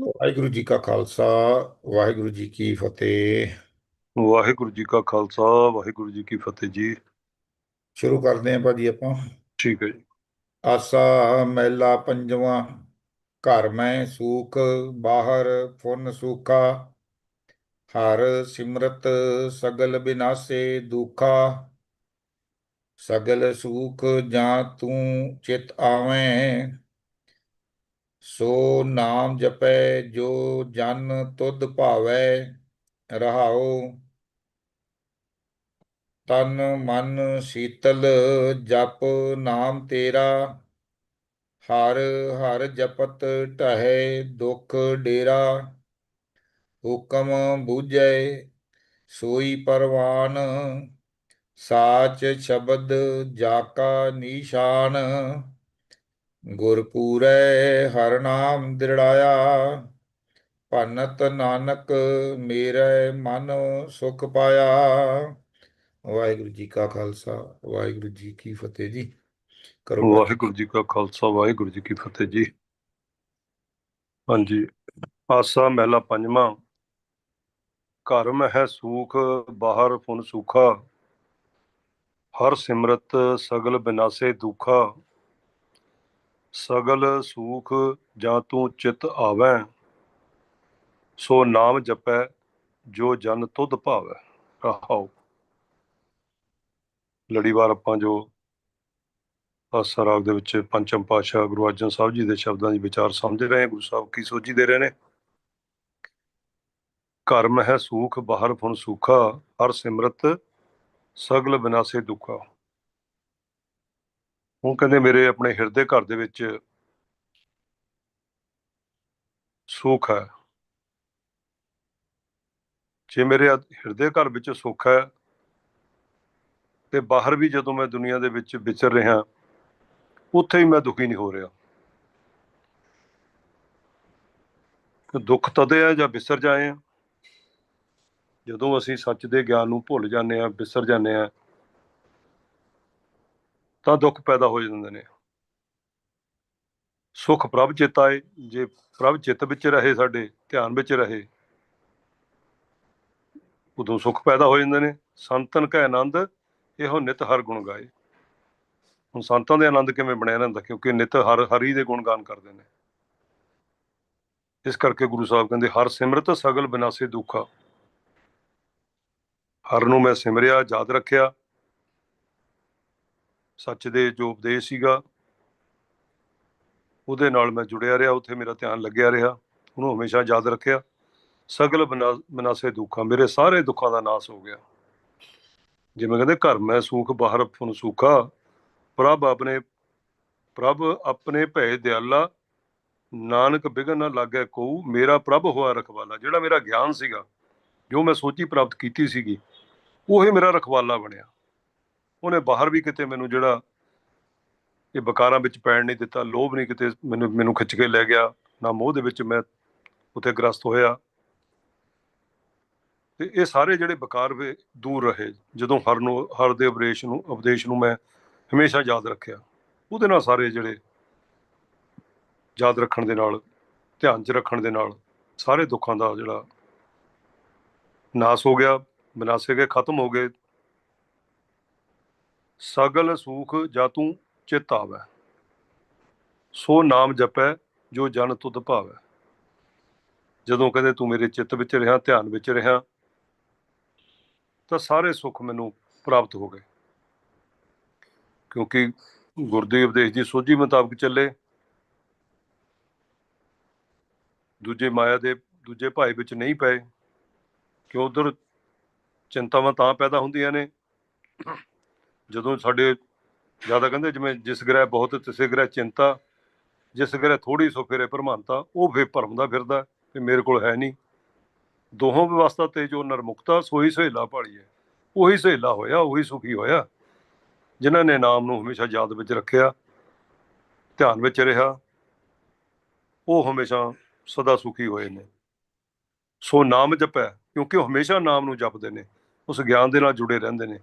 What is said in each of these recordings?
ਵਾਹਿਗੁਰੂ ਜੀ ਕਾ ਖਾਲਸਾ ਵਾਹਿਗੁਰੂ ਜੀ ਕੀ ਫਤਿਹ। ਵਾਹਿਗੁਰੂ ਜੀ ਕਾ ਖਾਲਸਾ ਵਾਹਿਗੁਰੂ ਜੀ ਕੀ ਫਤਿਹ ਜੀ। ਸ਼ੁਰੂ ਕਰਦੇ ਹਾਂ ਭਾਜੀ ਆਪਾਂ। ਠੀਕ ਹੈ ਜੀ। ਆਸਾ ਮਹਿਲਾ ਪੰਜਵਾਂ ਘਰ ਮੈਂ ਸੂਖ ਬਾਹਰ ਫੁਨ ਸੂਖਾ। ਹਰ ਸਿਮਰਤ ਸਗਲ ਬਿਨਾਸੇ ਦੁਖਾ। ਸਗਲ ਸੂਖ ਜਾਂ ਤੂੰ ਚਿਤ ਆਵੇਂ ਸੋ ਨਾਮ ਜਪੈ, ਜੋ ਜਨ ਤੁਧ ਭਾਵੈ, ਰਹਾਉ। ਤਨ ਮਨ ਸੀਤਲ ਜਪ ਨਾਮ ਤੇਰਾ, ਹਰ ਹਰ ਜਪਤ ਢਹੈ ਦੁਖ ਡੇਰਾ। ਹੁਕਮ ਬੂਝੈ, ਸੋਈ ਪਰਵਾਨ, ਸਾਚ ਸ਼ਬਦ ਜਾਕਾ ਨਿਸ਼ਾਨ। ਗੁਰਪੂਰੈ ਹਰ ਨਾਮ ਦਿੜਾਇਆ ਭਨਤ ਨਾਨਕ ਮੇਰੇ ਮਨ ਸੁਖ ਪਾਇਆ। ਵਾਹਿਗੁਰੂ ਜੀ ਕਾ ਖਾਲਸਾ, ਵਾਹਿਗੁਰੂ ਜੀ ਕੀ ਫਤਿਹ ਜੀ। ਕਰੋ ਵਾਹਿਗੁਰੂ ਜੀ ਕਾ ਖਾਲਸਾ, ਵਾਹਿਗੁਰੂ ਜੀ ਕੀ ਫਤਿਹ ਜੀ। ਹਾਂਜੀ, ਆਸਾ ਮਹਿਲਾ ਪੰਜਵਾਂ। ਘਰ ਮਹਿ ਸੂਖ, ਬਾਹਰ ਫੁਨ ਸੁਖਾ। ਹਰ ਸਿਮਰਤ ਸਗਲ ਬਿਨਾਸੇ ਦੁਖਾ। ਸਗਲ ਸੂਖ ਜਾਂ ਤੂੰ ਚਿਤ ਆਵੈ, ਸੋ ਨਾਮ ਜਪੈ ਜੋ ਜਨ ਤੁਧ ਭਾਵੈ। ਰਹਾਉ ਲੜੀਵਾਰ ਆਪਾਂ ਜੋ ਆਸਾ ਦੇ ਵਿੱਚ ਪੰਚਮ ਪਾਤਸ਼ਾਹ ਗੁਰੂ ਅਰਜਨ ਸਾਹਿਬ ਜੀ ਦੇ ਸ਼ਬਦਾਂ ਦੀ ਵਿਚਾਰ ਸਮਝ ਰਹੇ ਹਾਂ, ਗੁਰੂ ਸਾਹਿਬ ਕੀ ਸੋਚੀ ਦੇ ਰਹੇ ਨੇ? ਕਰਮ ਹੈ ਸੂਖ, ਬਾਹਰ ਫੁਨ ਸੂਖਾ, ਹਰ ਸਿਮਰਤ ਸਗਲ ਬਿਨਾਸੇ ਦੁਖਾ। ਉਹ ਕਹਿੰਦੇ ਮੇਰੇ ਆਪਣੇ ਹਿਰਦੇ ਘਰ ਦੇ ਵਿੱਚ ਸੁੱਖ ਹੈ। ਜੇ ਮੇਰੇ ਹਿਰਦੇ ਘਰ ਵਿੱਚ ਸੁੱਖ ਹੈ, ਤੇ ਬਾਹਰ ਵੀ ਜਦੋਂ ਮੈਂ ਦੁਨੀਆ ਦੇ ਵਿੱਚ ਵਿਚਰ ਰਿਹਾ, ਉੱਥੇ ਹੀ ਮੈਂ ਦੁਖੀ ਨਹੀਂ ਹੋ ਰਿਹਾ। ਕਿ ਦੁੱਖ ਤਦੇ ਆ ਜਾਂ ਵਿਸਰ ਜਾਏ ਆ, ਜਦੋਂ ਅਸੀਂ ਸੱਚ ਦੇ ਗਿਆਨ ਨੂੰ ਭੁੱਲ ਜਾਂਦੇ ਆ ਵਿਸਰ ਜਾਂਦੇ ਆ ਤਾਂ ਦੁੱਖ ਪੈਦਾ ਹੋ ਜਾਂਦੇ ਨੇ। ਸੁਖ ਪ੍ਰਭ ਚਿਤ ਆਏ ਜੇ ਪ੍ਰਭ ਚਿੱਤ ਵਿੱਚ ਰਹੇ, ਸਾਡੇ ਧਿਆਨ ਵਿੱਚ ਰਹੇ, ਉਦੋਂ ਸੁਖ ਪੈਦਾ ਹੋ ਜਾਂਦੇ ਨੇ। ਸੰਤਨ ਕੈ ਆਨੰਦ, ਇਹੋ ਨਿਤ ਹਰ ਗੁਣ ਗਾਏ। ਹੁਣ ਸੰਤਾਂ ਦੇ ਆਨੰਦ ਕਿਵੇਂ ਬਣਿਆ ਰਹਿੰਦਾ? ਕਿਉਂਕਿ ਨਿਤ ਹਰ, ਹਰੀ ਦੇ ਗੁਣ ਗੁਣਗਾਨ ਕਰਦੇ ਨੇ। ਇਸ ਕਰਕੇ ਗੁਰੂ ਸਾਹਿਬ ਕਹਿੰਦੇ, ਹਰ ਸਿਮਰਤ ਸਗਲ ਬਿਨਾਸੇ ਦੁੱਖਾ ਹਰ ਨੂੰ ਮੈਂ ਸਿਮਰਿਆ, ਯਾਦ ਰੱਖਿਆ। ਸੱਚ ਦੇ ਜੋ ਉਪਦੇਸ਼ ਸੀਗਾ, ਉਹਦੇ ਨਾਲ ਮੈਂ ਜੁੜਿਆ ਰਿਹਾ, ਉੱਥੇ ਮੇਰਾ ਧਿਆਨ ਲੱਗਿਆ ਰਿਹਾ, ਉਹਨੂੰ ਹਮੇਸ਼ਾ ਯਾਦ ਰੱਖਿਆ। ਸਗਲ ਬਿਨਾ- ਬਿਨਾਸੇ ਦੁੱਖਾਂ, ਮੇਰੇ ਸਾਰੇ ਦੁੱਖਾਂ ਦਾ ਨਾਸ ਹੋ ਗਿਆ। ਜਿਵੇਂ ਕਹਿੰਦੇ, ਘਰ ਮੈਂ ਸੂਖ, ਬਾਹਰ ਫੁਨ ਸੂਖਾ। ਪ੍ਰਭ ਆਪਣੇ ਪ੍ਰਭ ਆਪਣੇ ਭੈ ਦਿਆਲਾ, ਨਾਨਕ ਬਿਗਨ ਨਾ ਲਾਗੇ ਕੋ ਮੇਰਾ ਪ੍ਰਭ ਹੋਆ ਰਖਵਾਲਾ। ਜਿਹੜਾ ਮੇਰਾ ਗਿਆਨ ਸੀਗਾ, ਜੋ ਮੈਂ ਸੋਚੀ ਪ੍ਰਾਪਤ ਕੀਤੀ ਸੀਗੀ, ਉਹ ਹੀ ਮੇਰਾ ਰਖਵਾਲਾ ਬਣਿਆ। ਉਹਨੇ ਬਾਹਰ ਵੀ ਕਿਤੇ ਮੈਨੂੰ ਜਿਹੜਾ ਇਹ ਬਕਾਰਾਂ ਵਿੱਚ ਪੈਣ ਨਹੀਂ ਦਿੱਤਾ, ਲੋਭ ਨਹੀਂ ਕਿਤੇ ਮੈਨੂੰ ਮੈਨੂੰ ਖਿੱਚ ਕੇ ਲੈ ਗਿਆ, ਨਾ ਮੋਹ ਦੇ ਵਿੱਚ ਮੈਂ ਉਤੇ ਗ੍ਰਸਤ ਹੋਇਆ। ਤੇ ਇਹ ਸਾਰੇ ਜਿਹੜੇ ਬਕਾਰ ਵੇ ਦੂਰ ਰਹੇ, ਜਦੋਂ ਹਰ ਨੂੰ ਹਰ ਦੇ ਉਪਦੇਸ਼ ਨੂੰ ਉਪਦੇਸ਼ ਨੂੰ ਮੈਂ ਹਮੇਸ਼ਾ ਯਾਦ ਰੱਖਿਆ। ਉਹਦੇ ਨਾਲ ਸਾਰੇ ਜਿਹੜੇ ਯਾਦ ਰੱਖਣ ਦੇ ਨਾਲ, ਧਿਆਨ 'ਚ ਰੱਖਣ ਦੇ ਨਾਲ ਸਾਰੇ ਦੁੱਖਾਂ ਦਾ ਜਿਹੜਾ ਨਾਸ ਹੋ ਗਿਆ, ਵਿਨਾਸੇ ਗਏ, ਖਤਮ ਹੋ ਗਏ। ਸਗਲ ਸੂਖ ਜਾ ਤੂੰ ਚਿਤ ਆਵੈ। ਸੋ ਨਾਮ ਜਪੈ, ਜੋ ਜਨ ਤੁਧ ਭਾਵੈ। ਜਦੋਂ ਕਹਿੰਦੇ ਤੂੰ ਮੇਰੇ ਚਿੱਤ ਵਿੱਚ ਰਿਹਾ, ਧਿਆਨ ਵਿੱਚ ਰਿਹਾ, ਤਾਂ ਸਾਰੇ ਸੁੱਖ ਮੈਨੂੰ ਪ੍ਰਾਪਤ ਹੋ ਗਏ। ਕਿਉਂਕਿ ਗੁਰਦੇਵ ਉਪਦੇਸ਼ ਦੀ ਸੋਝੀ ਮੁਤਾਬਕ ਚੱਲੇ। ਦੂਜੇ ਮਾਇਆ ਦੇ ਦੂਜੇ ਭਾਈ ਵਿੱਚ ਨਹੀਂ ਪਏ। ਕਿ ਉਧਰ ਚਿੰਤਾਵਾਂ ਤਾਂ ਪੈਦਾ ਹੁੰਦੀਆਂ ਨੇ। ਜਦੋਂ ਸਾਡੇ ਜ਼ਿਆਦਾ ਕਹਿੰਦੇ ਜਿਵੇਂ ਜਿਸ ਗ੍ਰਹਿ ਬਹੁਤ, ਤਿਸੇ ਗ੍ਰਹਿ ਚਿੰਤਾ, ਜਿਸ ਗ੍ਰਹਿ ਥੋੜੀ ਸੋ ਫਿਰੇ ਭਰਮਾਨਤਾ ਉਹ ਫੇ ਭਰਮਦਾ ਫਿਰਦਾ ਤੇ ਮੇਰੇ ਕੋਲ ਹੈ ਨਹੀਂ। ਦੋਹਾਂ ਵਿਵਸਥਾ ਤੇ ਜੋ ਨਰਮੁਕਤਾ ਸੋਈ ਸਹੇਲਾ ਭਾਲੀ ਹੈ। ਉਹੀ ਸਹੇਲਾ ਹੋਇਆ, ਉਹੀ ਸੁਖੀ ਹੋਇਆ। ਜਿਨ੍ਹਾਂ ਨੇ ਨਾਮ ਨੂੰ ਹਮੇਸ਼ਾ ਯਾਦ ਵਿੱਚ ਰੱਖਿਆ, ਧਿਆਨ ਵਿੱਚ ਰਿਹਾ, ਉਹ ਹਮੇਸ਼ਾ ਸਦਾ ਸੁਖੀ ਹੋਏ ਨੇ। ਸੋ ਨਾਮ ਜਪੈ, ਕਿਉਂਕਿ ਉਹ ਹਮੇਸ਼ਾ ਨਾਮ ਨੂੰ ਜਪਦੇ ਨੇ। ਉਸ ਗਿਆਨ ਦੇ ਨਾਲ ਜੁੜੇ ਰਹਿੰਦੇ ਨੇ।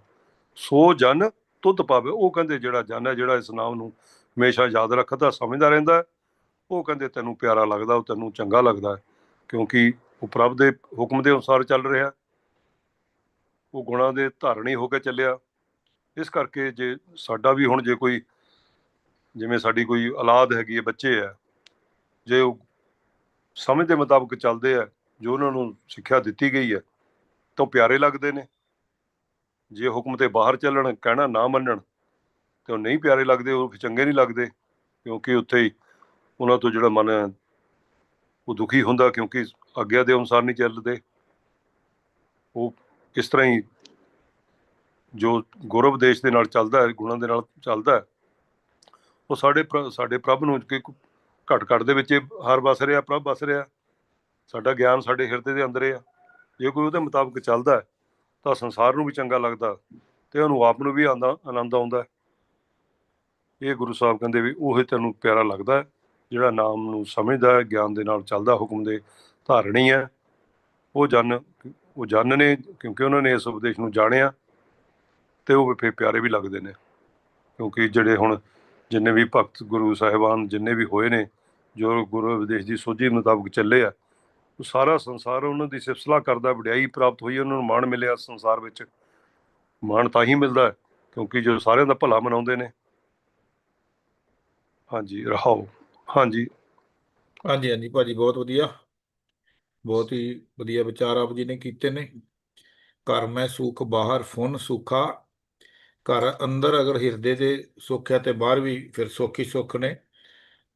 ਸੋ ਜਨ ਤੁਧ ਪਾਵੇ। ਉਹ ਕਹਿੰਦੇ ਜਿਹੜਾ ਜਨ ਹੈ, ਜਿਹੜਾ ਇਸ ਨਾਮ ਨੂੰ ਹਮੇਸ਼ਾ ਯਾਦ ਰੱਖਦਾ, ਸਮਝਦਾ ਰਹਿੰਦਾ ਉਹ ਕਹਿੰਦੇ ਤੈਨੂੰ ਪਿਆਰਾ ਲੱਗਦਾ, ਉਹ ਤੈਨੂੰ ਚੰਗਾ ਲੱਗਦਾ ਕਿਉਂਕਿ ਉਹ ਪ੍ਰਭ ਦੇ ਹੁਕਮ ਦੇ ਅਨੁਸਾਰ ਚੱਲ ਰਿਹਾ ਉਹ ਗੁਣਾਂ ਦੇ ਧਾਰਣੀ ਹੋ ਕੇ ਚੱਲਿਆ। ਇਸ ਕਰਕੇ ਜੇ ਸਾਡਾ ਵੀ ਹੁਣ ਜੇ ਕੋਈ, ਜਿਵੇਂ ਸਾਡੀ ਕੋਈ ਔਲਾਦ ਹੈਗੀ ਹੈ, ਬੱਚੇ ਹੈ, ਜੇ ਉਹ ਸਮਝ ਦੇ ਮੁਤਾਬਕ ਚੱਲਦੇ ਆ ਜੋ ਉਹਨਾਂ ਨੂੰ ਸਿੱਖਿਆ ਦਿੱਤੀ ਗਈ ਹੈ, ਤਾਂ ਉਹ ਪਿਆਰੇ ਲੱਗਦੇ ਨੇ। ਜੇ ਹੁਕਮ ਤੇ ਬਾਹਰ ਚੱਲਣ ਕਹਿਣਾ ਨਾ ਮੰਨਣ ਤੇ ਉਹ ਨਹੀਂ ਪਿਆਰੇ ਲੱਗਦੇ ਉਹ ਚੰਗੇ ਨਹੀਂ ਲੱਗਦੇ ਕਿਉਂਕਿ ਉੱਥੇ ਹੀ ਉਹਨਾਂ ਤੋਂ ਜਿਹੜਾ ਮਨ ਹੈ ਉਹ ਦੁਖੀ ਹੁੰਦਾ ਕਿਉਂਕਿ ਆਗਿਆ ਦੇ ਅਨੁਸਾਰ ਨਹੀਂ ਚੱਲਦੇ। ਉਹ ਇਸ ਤਰ੍ਹਾਂ ਹੀ ਜੋ ਗੁਰਬ ਦੇਸ਼ ਦੇ ਨਾਲ ਚੱਲਦਾ ਹੈ ਗੁਣਾਂ ਦੇ ਨਾਲ ਚੱਲਦਾ ਹੈ ਉਹ ਸਾਡੇ ਪ੍ਰ- ਸਾਡੇ ਪ੍ਰਭ ਨੂੰ ਕਿ ਘਟ ਘਟ ਦੇ ਵਿੱਚ ਹਰ ਵਸ ਰਿਹਾ ਪ੍ਰਭ ਵਸ ਰਿਹਾ। ਸਾਡਾ ਗਿਆਨ ਸਾਡੇ ਹਿਰਦੇ ਦੇ ਅੰਦਰ ਆ ਜੇ ਕੋਈ ਉਹਦੇ ਮੁਤਾਬਕ ਚੱਲਦਾ ਹੈ, ਤਾਂ ਸੰਸਾਰ ਨੂੰ ਵੀ ਚੰਗਾ ਲੱਗਦਾ ਤੇ ਉਹਨੂੰ ਆਪ ਨੂੰ ਵੀ ਆਂਦਾ ਆਨੰਦ ਆਉਂਦਾ ਇਹ ਗੁਰੂ ਸਾਹਿਬ ਕਹਿੰਦੇ ਵੀ ਉਹ ਤੈਨੂੰ ਪਿਆਰਾ ਲੱਗਦਾ ਜਿਹੜਾ ਨਾਮ ਨੂੰ ਸਮਝਦਾ ਹੈ, ਗਿਆਨ ਦੇ ਨਾਲ ਚੱਲਦਾ ਹੁਕਮ ਦੇ ਧਾਰਣੀ ਹੈ। ਉਹ ਜਨ ਉਹ ਜਨ ਨੇ, ਕਿਉਂਕਿ ਉਹਨਾਂ ਨੇ ਇਸ ਉਪਦੇਸ਼ ਨੂੰ ਜਾਣਿਆ ਤੇ ਉਹ ਫਿਰ ਪਿਆਰੇ ਵੀ ਲੱਗਦੇ ਨੇ। ਕਿਉਂਕਿ ਜਿਹੜੇ ਹੁਣ ਜਿੰਨੇ ਵੀ ਭਗਤ ਗੁਰੂ ਸਾਹਿਬਾਨ ਜਿੰਨੇ ਵੀ ਹੋਏ ਨੇ, ਜੋ ਗੁਰੂ ਉਪਦੇਸ਼ ਦੀ ਸੋਝੀ ਮੁਤਾਬਕ ਚੱਲੇ ਆ ਸਾਰਾ ਸੰਸਾਰ ਉਹਨਾਂ ਦੀ ਸਿਫਤਸਲਾ ਕਰਦਾ, ਵਡਿਆਈ ਪ੍ਰਾਪਤ ਹੋਈ, ਉਹਨਾਂ ਨੂੰ ਮਾਣ ਮਿਲਿਆ ਸੰਸਾਰ ਵਿੱਚ। ਮਾਣ ਤਾਂ ਹੀ ਮਿਲਦਾ ਹੈ, ਕਿਉਂਕਿ ਜੋ ਸਾਰਿਆਂ ਦਾ ਭਲਾ ਮਨਾਉਂਦੇ ਨੇ। ਹਾਂਜੀ, ਰਹਾਓ। ਹਾਂਜੀ। ਹਾਂਜੀ ਹਾਂਜੀ, ਭਾਜੀ, ਬਹੁਤ ਵਧੀਆ। ਬਹੁਤ ਹੀ ਵਧੀਆ ਵਿਚਾਰ ਆਪ ਜੀ ਨੇ ਕੀਤੇ ਨੇ। ਘਰ ਮੈਂ ਸੁਖ, ਬਾਹਰ ਫੁਨ ਸੁਖਾ। ਘਰ ਅੰਦਰ ਅਗਰ ਹਿਰਦੇ ਤੇ ਸੁੱਖ ਹੈ ਤੇ ਬਾਹਰ ਵੀ ਫਿਰ ਸੁੱਖ ਸੁੱਖ ਨੇ।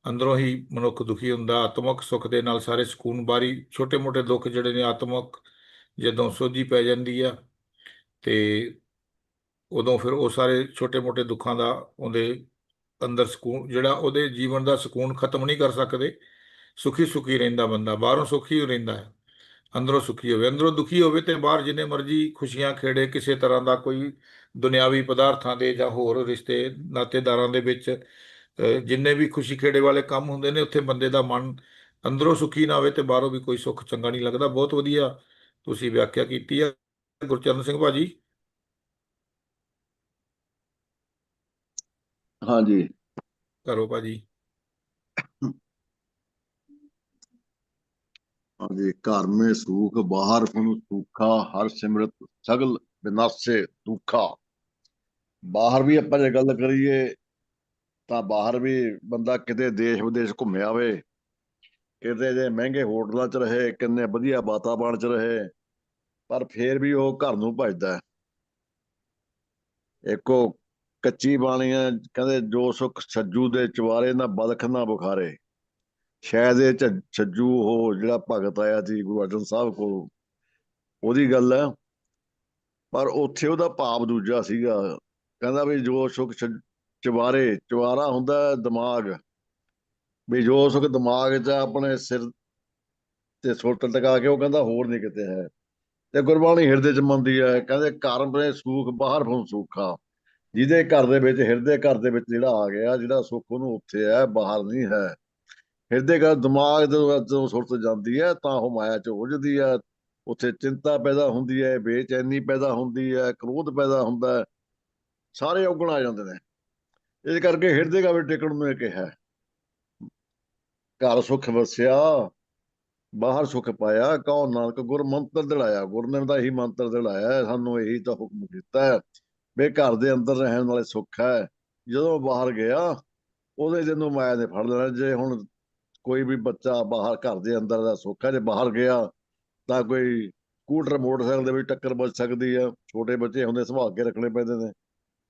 ਅੰਦਰੋਂ ਹੀ ਮਨੁੱਖ ਦੁਖੀ ਹੁੰਦਾ, ਆਤਮਿਕ ਸੁੱਖ ਦੇ ਨਾਲ ਸਾਰੇ ਸਕੂਨ ਬਾਰੀ, ਛੋਟੇ-ਮੋਟੇ ਦੁੱਖ ਜਿਹੜੇ ਨੇ ਆਤਮਿਕ ਜਦੋਂ ਸੋਝੀ ਪੈ ਜਾਂਦੀ ਆ ਤੇ ਉਦੋਂ ਫਿਰ ਉਹ ਸਾਰੇ ਛੋਟੇ-ਮੋਟੇ ਦੁੱਖਾਂ ਦਾ ਉਹਦੇ ਅੰਦਰ ਸਕੂਨ, ਜਿਹੜਾ ਉਹਦੇ ਜੀਵਨ ਦਾ ਸਕੂਨ ਖਤਮ ਨਹੀਂ ਕਰ ਸਕਦੇ ਸੁਖੀ ਸੁਖੀ ਰਹਿੰਦਾ ਬੰਦਾ, ਬਾਹਰੋਂ ਸੁਖੀ ਹੋ ਰਹਿੰਦਾ ਹੈ, ਅੰਦਰੋਂ ਸੁਖੀ ਹੋਵੇ, ਅੰਦਰੋਂ ਦੁਖੀ ਹੋਵੇ ਤੇ ਬਾਹਰ ਜਿੰਨੇ ਮਰਜ਼ੀ ਖੁਸ਼ੀਆਂ ਖੇੜੇ, ਕਿਸੇ ਤਰ੍ਹਾਂ ਦਾ ਕੋਈ ਦੁਨਿਆਵੀ ਪਦਾਰਥਾਂ ਦੇ ਜਾਂ ਹੋਰ ਰਿਸ਼ਤੇ, ਨਾਤੇਦਾਰਾਂ ਦੇ ਵਿੱਚ ਜਿੰਨੇ ਵੀ ਖੁਸ਼ੀ ਖੇੜੇ ਵਾਲੇ ਕੰਮ ਹੁੰਦੇ ਨੇ ਉੱਥੇ ਬੰਦੇ ਦਾ ਮਨ ਅੰਦਰੋਂ ਸੁਖੀ ਨਾ ਹੋਵੇ ਤੇ ਬਾਹਰੋਂ ਵੀ ਕੋਈ ਸੁੱਖ ਚੰਗਾ ਨਹੀਂ ਲੱਗਦਾ। ਬਹੁਤ ਵਧੀਆ ਤੁਸੀਂ ਵਿਆਖਿਆ ਕੀਤੀ ਹੈ ਗੁਰਚਰਨ ਸਿੰਘ ਭਾਜੀ। ਹਾਂਜੀ। ਕਰੋ ਭਾਜੀ। ਹਾਂਜੀ ਘਰ ਮੇ ਸੂਖ ਬਾਹਰ ਫੁਨ ਸੂਖਾ ਹਰ ਸਿਮਰਤ ਸਗਲ ਬਿਨਾਸੇ ਦੁਖਾ। ਬਾਹਰ ਵੀ ਆਪਾਂ ਜੇ ਗੱਲ ਕਰੀਏ ਤਾਂ ਬਾਹਰ ਵੀ ਬੰਦਾ ਕਿਤੇ ਦੇਸ਼ ਵਿਦੇਸ਼ ਘੁੰਮਿਆ ਹੋਵੇ ਕਿਤੇ ਜੇ ਮਹਿੰਗੇ ਹੋਟਲਾਂ 'ਚ ਰਹੇ, ਕਿੰਨੇ ਵਧੀਆ ਵਾਤਾਵਰਣ 'ਚ ਰਹੇ, ਪਰ ਫੇਰ ਵੀ ਉਹ ਘਰ ਨੂੰ ਭਜਦਾ ਹੈ। ਇੱਕੋ ਕੱਚੀ ਬਾਣੀ ਹੈ ਕਹਿੰਦੇ ਜੋ ਸੁਖ ਛੱਜੂ ਦੇ ਚਵਾਰੇ ਨਾ ਬਲਖ ਨਾ ਬੁਖਾਰੇ। ਸ਼ਾਇਦ ਇਹ ਝ- ਛੱਜੂ ਉਹ ਜਿਹੜਾ ਭਗਤ ਆਇਆ ਸੀ ਗੁਰੂ ਅਰਜਨ ਸਾਹਿਬ ਕੋਲ, ਉਹਦੀ ਗੱਲ ਹੈ। ਪਰ ਉੱਥੇ ਉਹਦਾ ਭਾਵ ਦੂਜਾ ਸੀਗਾ। ਕਹਿੰਦਾ ਵੀ ਜੋ ਸੁਖ ਛ- ਚਵਾਰੇ ਚਵਾਰਾ ਹੁੰਦਾ ਹੈ ਦਿਮਾਗ। ਵੀ ਜੋ ਸੁਖ ਦਿਮਾਗ 'ਚ ਆਪਣੇ ਸਿਰ ਤੇ ਸੁੱਟ ਟਕਾ ਕੇ ਉਹ ਕਹਿੰਦਾ ਹੋਰ ਨਹੀਂ ਕਿਤੇ ਹੈ। ਤੇ ਗੁਰਬਾਣੀ ਹਿਰਦੇ 'ਚ ਮੰਦੀ ਹੈ, ਕਹਿੰਦੇ ਘਰ ਮੇ ਸੂਖ, ਬਾਹਰ ਫੁਨ ਸੂਖਾ। ਜਿਹਦੇ ਘਰ ਦੇ ਵਿੱਚ, ਹਿਰਦੇ ਘਰ ਦੇ ਵਿੱਚ ਜਿਹੜਾ ਆ ਗਿਆ ਜਿਹੜਾ ਸੁੱਖ ਉਹਨੂੰ ਉੱਥੇ ਹੈ, ਬਾਹਰ ਨਹੀਂ ਹੈ। ਹਿਰਦੇ ਘਰ ਦਿਮਾਗ ਜਦੋਂ ਜਦੋਂ ਸੁਰਤ ਜਾਂਦੀ ਹੈ, ਤਾਂ ਉਹ ਮਾਇਆ 'ਚ ਉਲਝਦੀ ਹੈ। ਉੱਥੇ ਚਿੰਤਾ ਪੈਦਾ ਹੁੰਦੀ ਹੈ, ਬੇਚੈਨੀ ਪੈਦਾ ਹੁੰਦੀ ਹੈ, ਕ੍ਰੋਧ ਪੈਦਾ ਹੁੰਦਾ ਹੈ। ਸਾਰੇ ਔਗਣ ਆ ਜਾਂਦੇ ਨੇ। ਇਸ ਕਰਕੇ ਹਿਰਦੇ ਘਰ ਵਿੱਚ ਟਿਕਣ ਨੂੰ ਇਹ ਕਿਹਾ। ਘਰ ਸੁਖ ਵਸਿਆ, ਬਾਹਰ ਸੁਖ ਪਾਇਆ ਕੌਣ ਨਾਨਕ ਗੁਰ ਮੰਤਰ ਦਿਲਾਇਆ। ਗੁਰ ਨੇ ਤਾਂ ਇਹੀ ਮੰਤਰ ਦਿਲਾਇਆ, ਸਾਨੂੰ ਇਹੀ ਤਾਂ ਹੁਕਮ ਕੀਤਾ ਹੈ ਵੀ ਘਰ ਦੇ ਅੰਦਰ ਰਹਿਣ ਵਾਲੇ ਸੁੱਖ ਹੈ। ਜਦੋਂ ਬਾਹਰ ਗਿਆ, ਉਹਦੇ ਜਿਹਨੂੰ ਮਾਇਆ ਨੇ ਫੜ ਲੈਣਾ। ਜੇ ਹੁਣ ਕੋਈ ਵੀ ਬੱਚਾ ਬਾਹਰ ਘਰ ਦੇ ਅੰਦਰ ਦਾ ਸੁੱਖ ਹੈ, ਜੇ ਬਾਹਰ ਗਿਆ ਤਾਂ ਕੋਈ ਸਕੂਟਰ ਮੋਟਰਸਾਈਕਲ ਦੇ ਵਿੱਚ ਟੱਕਰ ਵੱਜ ਸਕਦੀ ਹੈ। ਛੋਟੇ ਬੱਚੇ ਹੁੰਦੇ ਸੰਭਾਲ ਕੇ ਰੱਖਣੇ ਪੈਂਦੇ ਨੇ।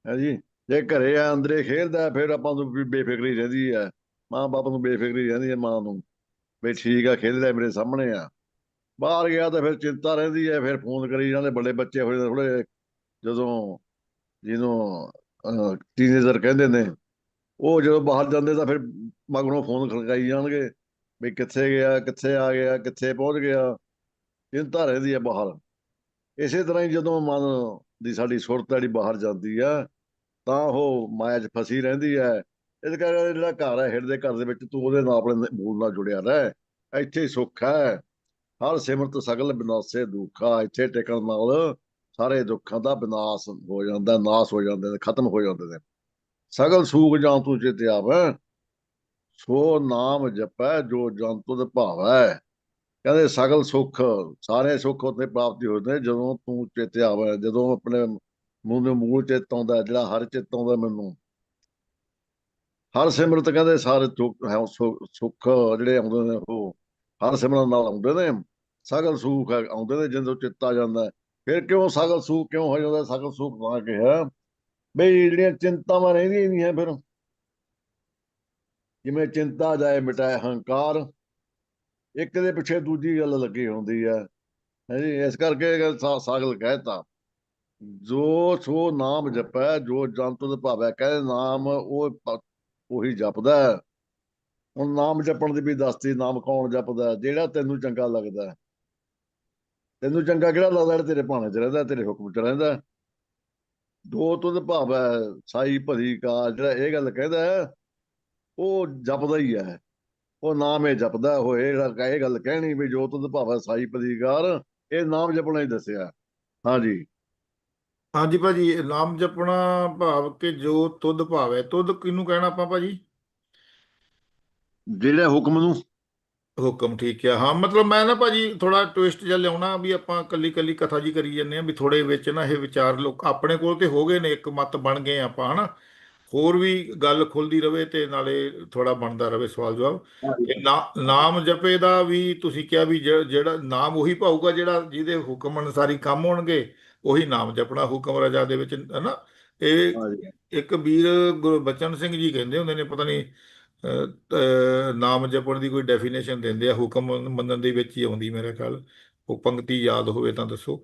ਹੈ ਜੀ? ਜੇ ਘਰੇ ਆ, ਅੰਦਰੇ ਖੇਡਦਾ, ਫਿਰ ਆਪਾਂ ਨੂੰ ਵੀ ਬੇਫਿਕਰੀ ਰਹਿੰਦੀ ਹੈ ਮਾਂ ਬਾਪ ਨੂੰ ਬੇਫਿਕਰੀ ਰਹਿੰਦੀ ਹੈ ਮਾਂ ਨੂੰ, ਵੀ ਠੀਕ ਆ, ਖੇਡਦਾ ਮੇਰੇ ਸਾਹਮਣੇ ਆ। ਬਾਹਰ ਗਿਆ ਤਾਂ ਫਿਰ ਚਿੰਤਾ ਰਹਿੰਦੀ ਹੈ ਫਿਰ ਫੋਨ ਕਰੀ ਜਾਂਦੇ ਬੜੇ ਬੱਚੇ ਹੋਏ ਥੋੜੇ ਜਦੋਂ ਜਿਹਨੂੰ ਟੀਨੇਜਰ ਕਹਿੰਦੇ ਨੇ, ਉਹ ਜਦੋਂ ਬਾਹਰ ਜਾਂਦੇ ਤਾਂ ਫਿਰ ਮਗਰੋਂ ਫੋਨ ਖੜਕਾਈ ਜਾਣਗੇ, ਵੀ ਕਿੱਥੇ ਗਿਆ, ਕਿੱਥੇ ਆ ਗਿਆ, ਕਿੱਥੇ ਪਹੁੰਚ ਗਿਆ। ਚਿੰਤਾ ਰਹਿੰਦੀ ਹੈ ਬਾਹਰ। ਇਸੇ ਤਰ੍ਹਾਂ ਹੀ ਜਦੋਂ ਮਨ ਦੀ ਸਾਡੀ ਸੁਰਤ ਜਿਹੜੀ ਬਾਹਰ ਜਾਂਦੀ ਆ ਤਾਂ ਉਹ ਮਾਇਆ 'ਚ ਫਸੀ ਰਹਿੰਦੀ ਹੈ। ਇਸ ਕਰਕੇ ਜਿਹੜਾ ਘਰ ਹੈ, ਹਿਰਦੇ ਘਰ ਦੇ ਵਿੱਚ ਤੂੰ ਉਹਦੇ ਨਾਲ ਆਪਣੇ ਮੂਲ ਨਾਲ ਜੁੜਿਆ ਰਹਿ। ਇੱਥੇ ਸੁੱਖ ਹੈ। ਹਰ ਸਿਮਰਤ ਸਗਲ ਬਿਨਾਸੇ ਦੁੱਖਾ। ਇੱਥੇ ਟਿਕਣ ਨਾਲ ਸਾਰੇ ਦੁੱਖਾਂ ਦਾ ਵਿਨਾਸ਼ ਹੋ ਜਾਂਦਾ, ਨਾਸ਼ ਹੋ ਜਾਂਦੇ ਨੇ, ਖਤਮ ਹੋ ਜਾਂਦੇ ਨੇ। ਸਗਲ ਸੂਖ ਜਾਂ ਤੂੰ ਚਿਤ ਆਵੈ ਸੋ ਨਾਮ ਜਪੈ ਜੋ ਜੰਤੁ ਦੇ ਭਾਵੈ। ਕਹਿੰਦੇ ਸਗਲ ਸੁੱਖ, ਸਾਰੇ ਸੁੱਖ ਉੱਤੇ ਪ੍ਰਾਪਤੀ ਹੁੰਦੇ ਨੇ ਜਦੋਂ ਤੂੰ ਚੇਤੇ ਆਵੈ ਜਦੋਂ ਆਪਣੇ ਮੂੰਹ ਮੂਲ ਚਿੱਤ ਆਉਂਦਾ ਜਿਹੜਾ ਹਰ ਚਿੱਤ ਆਉਂਦਾ ਮੈਨੂੰ। ਹਰ ਸਿਮਰਤ ਕਹਿੰਦੇ ਸਾਰੇ ਸੁੱਖ ਜਿਹੜੇ ਆਉਂਦੇ ਨੇ, ਉਹ ਹਰ ਸਿਮਰਨ ਨਾਲ ਆਉਂਦੇ ਨੇ। ਸਗਲ ਸੁੱਖ ਆਉਂਦੇ ਨੇ ਜਦੋਂ ਚਿੱਤ ਆ ਜਾਂਦਾ ਫਿਰ ਕਿਉਂ ਸਗਲ ਸੁੱਖ ਕਿਉਂ ਹੋ ਜਾਂਦਾ, ਸਗਲ ਸੁੱਖ ਨਾ ਕਿਹਾ ਬਈ ਜਿਹੜੀਆਂ ਚਿੰਤਾਵਾਂ ਰਹਿੰਦੀਆਂ ਹੀ ਨਹੀਂ ਹੈ ਫਿਰ। ਜਿਵੇਂ ਚਿੰਤਾ ਜਾਏ, ਮਿਟਾਏ ਹੰਕਾਰ, ਇੱਕ ਦੇ ਪਿੱਛੇ ਦੂਜੀ ਗੱਲ ਲੱਗੀ ਹੁੰਦੀ ਹੈ। ਹਾਂਜੀ ਇਸ ਕਰਕੇ ਇਹ ਗੱਲ ਸਾ- ਸਾਗਲ ਕਹਿਤਾ ਜੋ ਸੋ ਨਾਮ ਜਪੈ, ਜੋ ਜੰਤੁ ਦੇ ਭਾਵੈ, ਕਹਿੰਦੇ ਨਾਮ ਉਹ ਉਹੀ ਜਪਦਾ ਹੁਣ ਨਾਮ ਜਪਣ ਦੀ ਵੀ ਦੱਸਤੀ, ਨਾਮ ਕੌਣ ਜਪਦਾ ਜਿਹੜਾ ਤੈਨੂੰ ਚੰਗਾ ਲੱਗਦਾ ਤੈਨੂੰ ਚੰਗਾ ਕਿਹੜਾ ਲੱਗਦਾ ਤੇਰੇ ਭਾਣੇ 'ਚ ਰਹਿੰਦਾ, ਤੇਰੇ ਹੁਕਮ 'ਚ ਰਹਿੰਦਾ ਹੈ। ਜੋ ਤੁਧ ਭਾਵੈ, ਸਾਈ ਭਰੀ ਕਾ ਜਿਹੜਾ ਇਹ ਗੱਲ ਕਹਿੰਦਾ ਉਹ ਜਪਦਾ ਹੀ ਹੈ। ਉਹ ਨਾਮ ਇਹ ਜਪਦਾ ਹੋਏ ਜਿਹੜਾ ਇਹ ਗੱਲ ਕਹਿਣੀ ਵੀ ਜੋ ਤੁਧ ਭਾਵੈ, ਸਾਈ ਭਰੀਕਾਰ ਇਹ ਨਾਮ ਜਪਣਾ ਹੀ ਦੱਸਿਆ। ਹਾਂਜੀ। ਹਾਂਜੀ ਭਾਜੀ ਨਾਮ ਜਪਣਾ ਭਾਵ ਕਿ ਜੋ ਤੁਧ ਭਾਵੈ। ਤੁਧ ਕਿਹਨੂੰ ਕਹਿਣਾ ਆਪਾਂ ਭਾਜੀ? ਜਿਹੜੇ ਹੁਕਮ ਨੂੰ। ਹੁਕਮ ਠੀਕ ਆ। ਹਾਂ ਮਤਲਬ ਮੈਂ ਨਾ ਭਾਜੀ ਥੋੜਾ ਟਵਿਸਟ ਜਿਹਾ ਲਿਆਉਣਾ ਵੀ ਆਪਾਂ ਕੱਲੀ ਕੱਲੀ ਕਥਾ ਜੀ ਕਰੀ ਜੰਨੇ ਆ ਵੀ ਥੋੜੇ ਵਿੱਚ ਨਾ ਇਹ ਵਿਚਾਰ ਲੋਕ ਆਪਣੇ ਕੋਲ ਤੇ ਹੋ ਗਏ ਨੇ ਇੱਕ ਮਤ ਬਣ ਗਏ ਆਪਾਂ ਹਨਾ? ਹੋਰ ਵੀ ਗੱਲ ਖੁੱਲਦੀ ਰਵੇ ਤੇ ਨਾਲੇ ਥੋੜਾ ਬਣਦਾ ਰਵੇ ਸਵਾਲ ਜਵਾਬ। ਇਹ ਨਾਮ ਜਪੇ ਦਾ ਵੀ ਤੁਸੀਂ ਕਿਹਾ ਵੀ ਜਿਹੜਾ ਨਾਮ ਉਹੀ ਪਾਊਗਾ ਜਿਹੜਾ ਜਿਹਦੇ ਹੁਕਮ ਅਨੁਸਾਰੀ ਕੰਮ ਹੋਣਗੇ। ਉਹੀ ਨਾਮ ਜਪਣਾ ਹੁਕਮ ਰਜਾ ਦੇ ਵਿੱਚ ਹਨਾ? ਇਹ ਹਾਂਜੀ। ਇੱਕ ਵੀਰ ਗੁਰਬਚਨ ਸਿੰਘ ਜੀ ਕਹਿੰਦੇ ਹੁੰਦੇ ਨੇ ਪਤਾ ਨਹੀਂ ਨਾਮ ਜਪਣ ਦੀ ਕੋਈ ਡੈਫੀਨੇਸ਼ਨ ਦਿੰਦੇ ਆ ਹੁਕਮ ਮੰਨਣ ਦੇ ਵਿੱਚ ਹੀ ਆਉਂਦੀ ਮੇਰੇ ਖਿਆਲ। ਉਹ ਪੰਕਤੀ ਯਾਦ ਹੋਵੇ ਤਾਂ ਦੱਸੋ।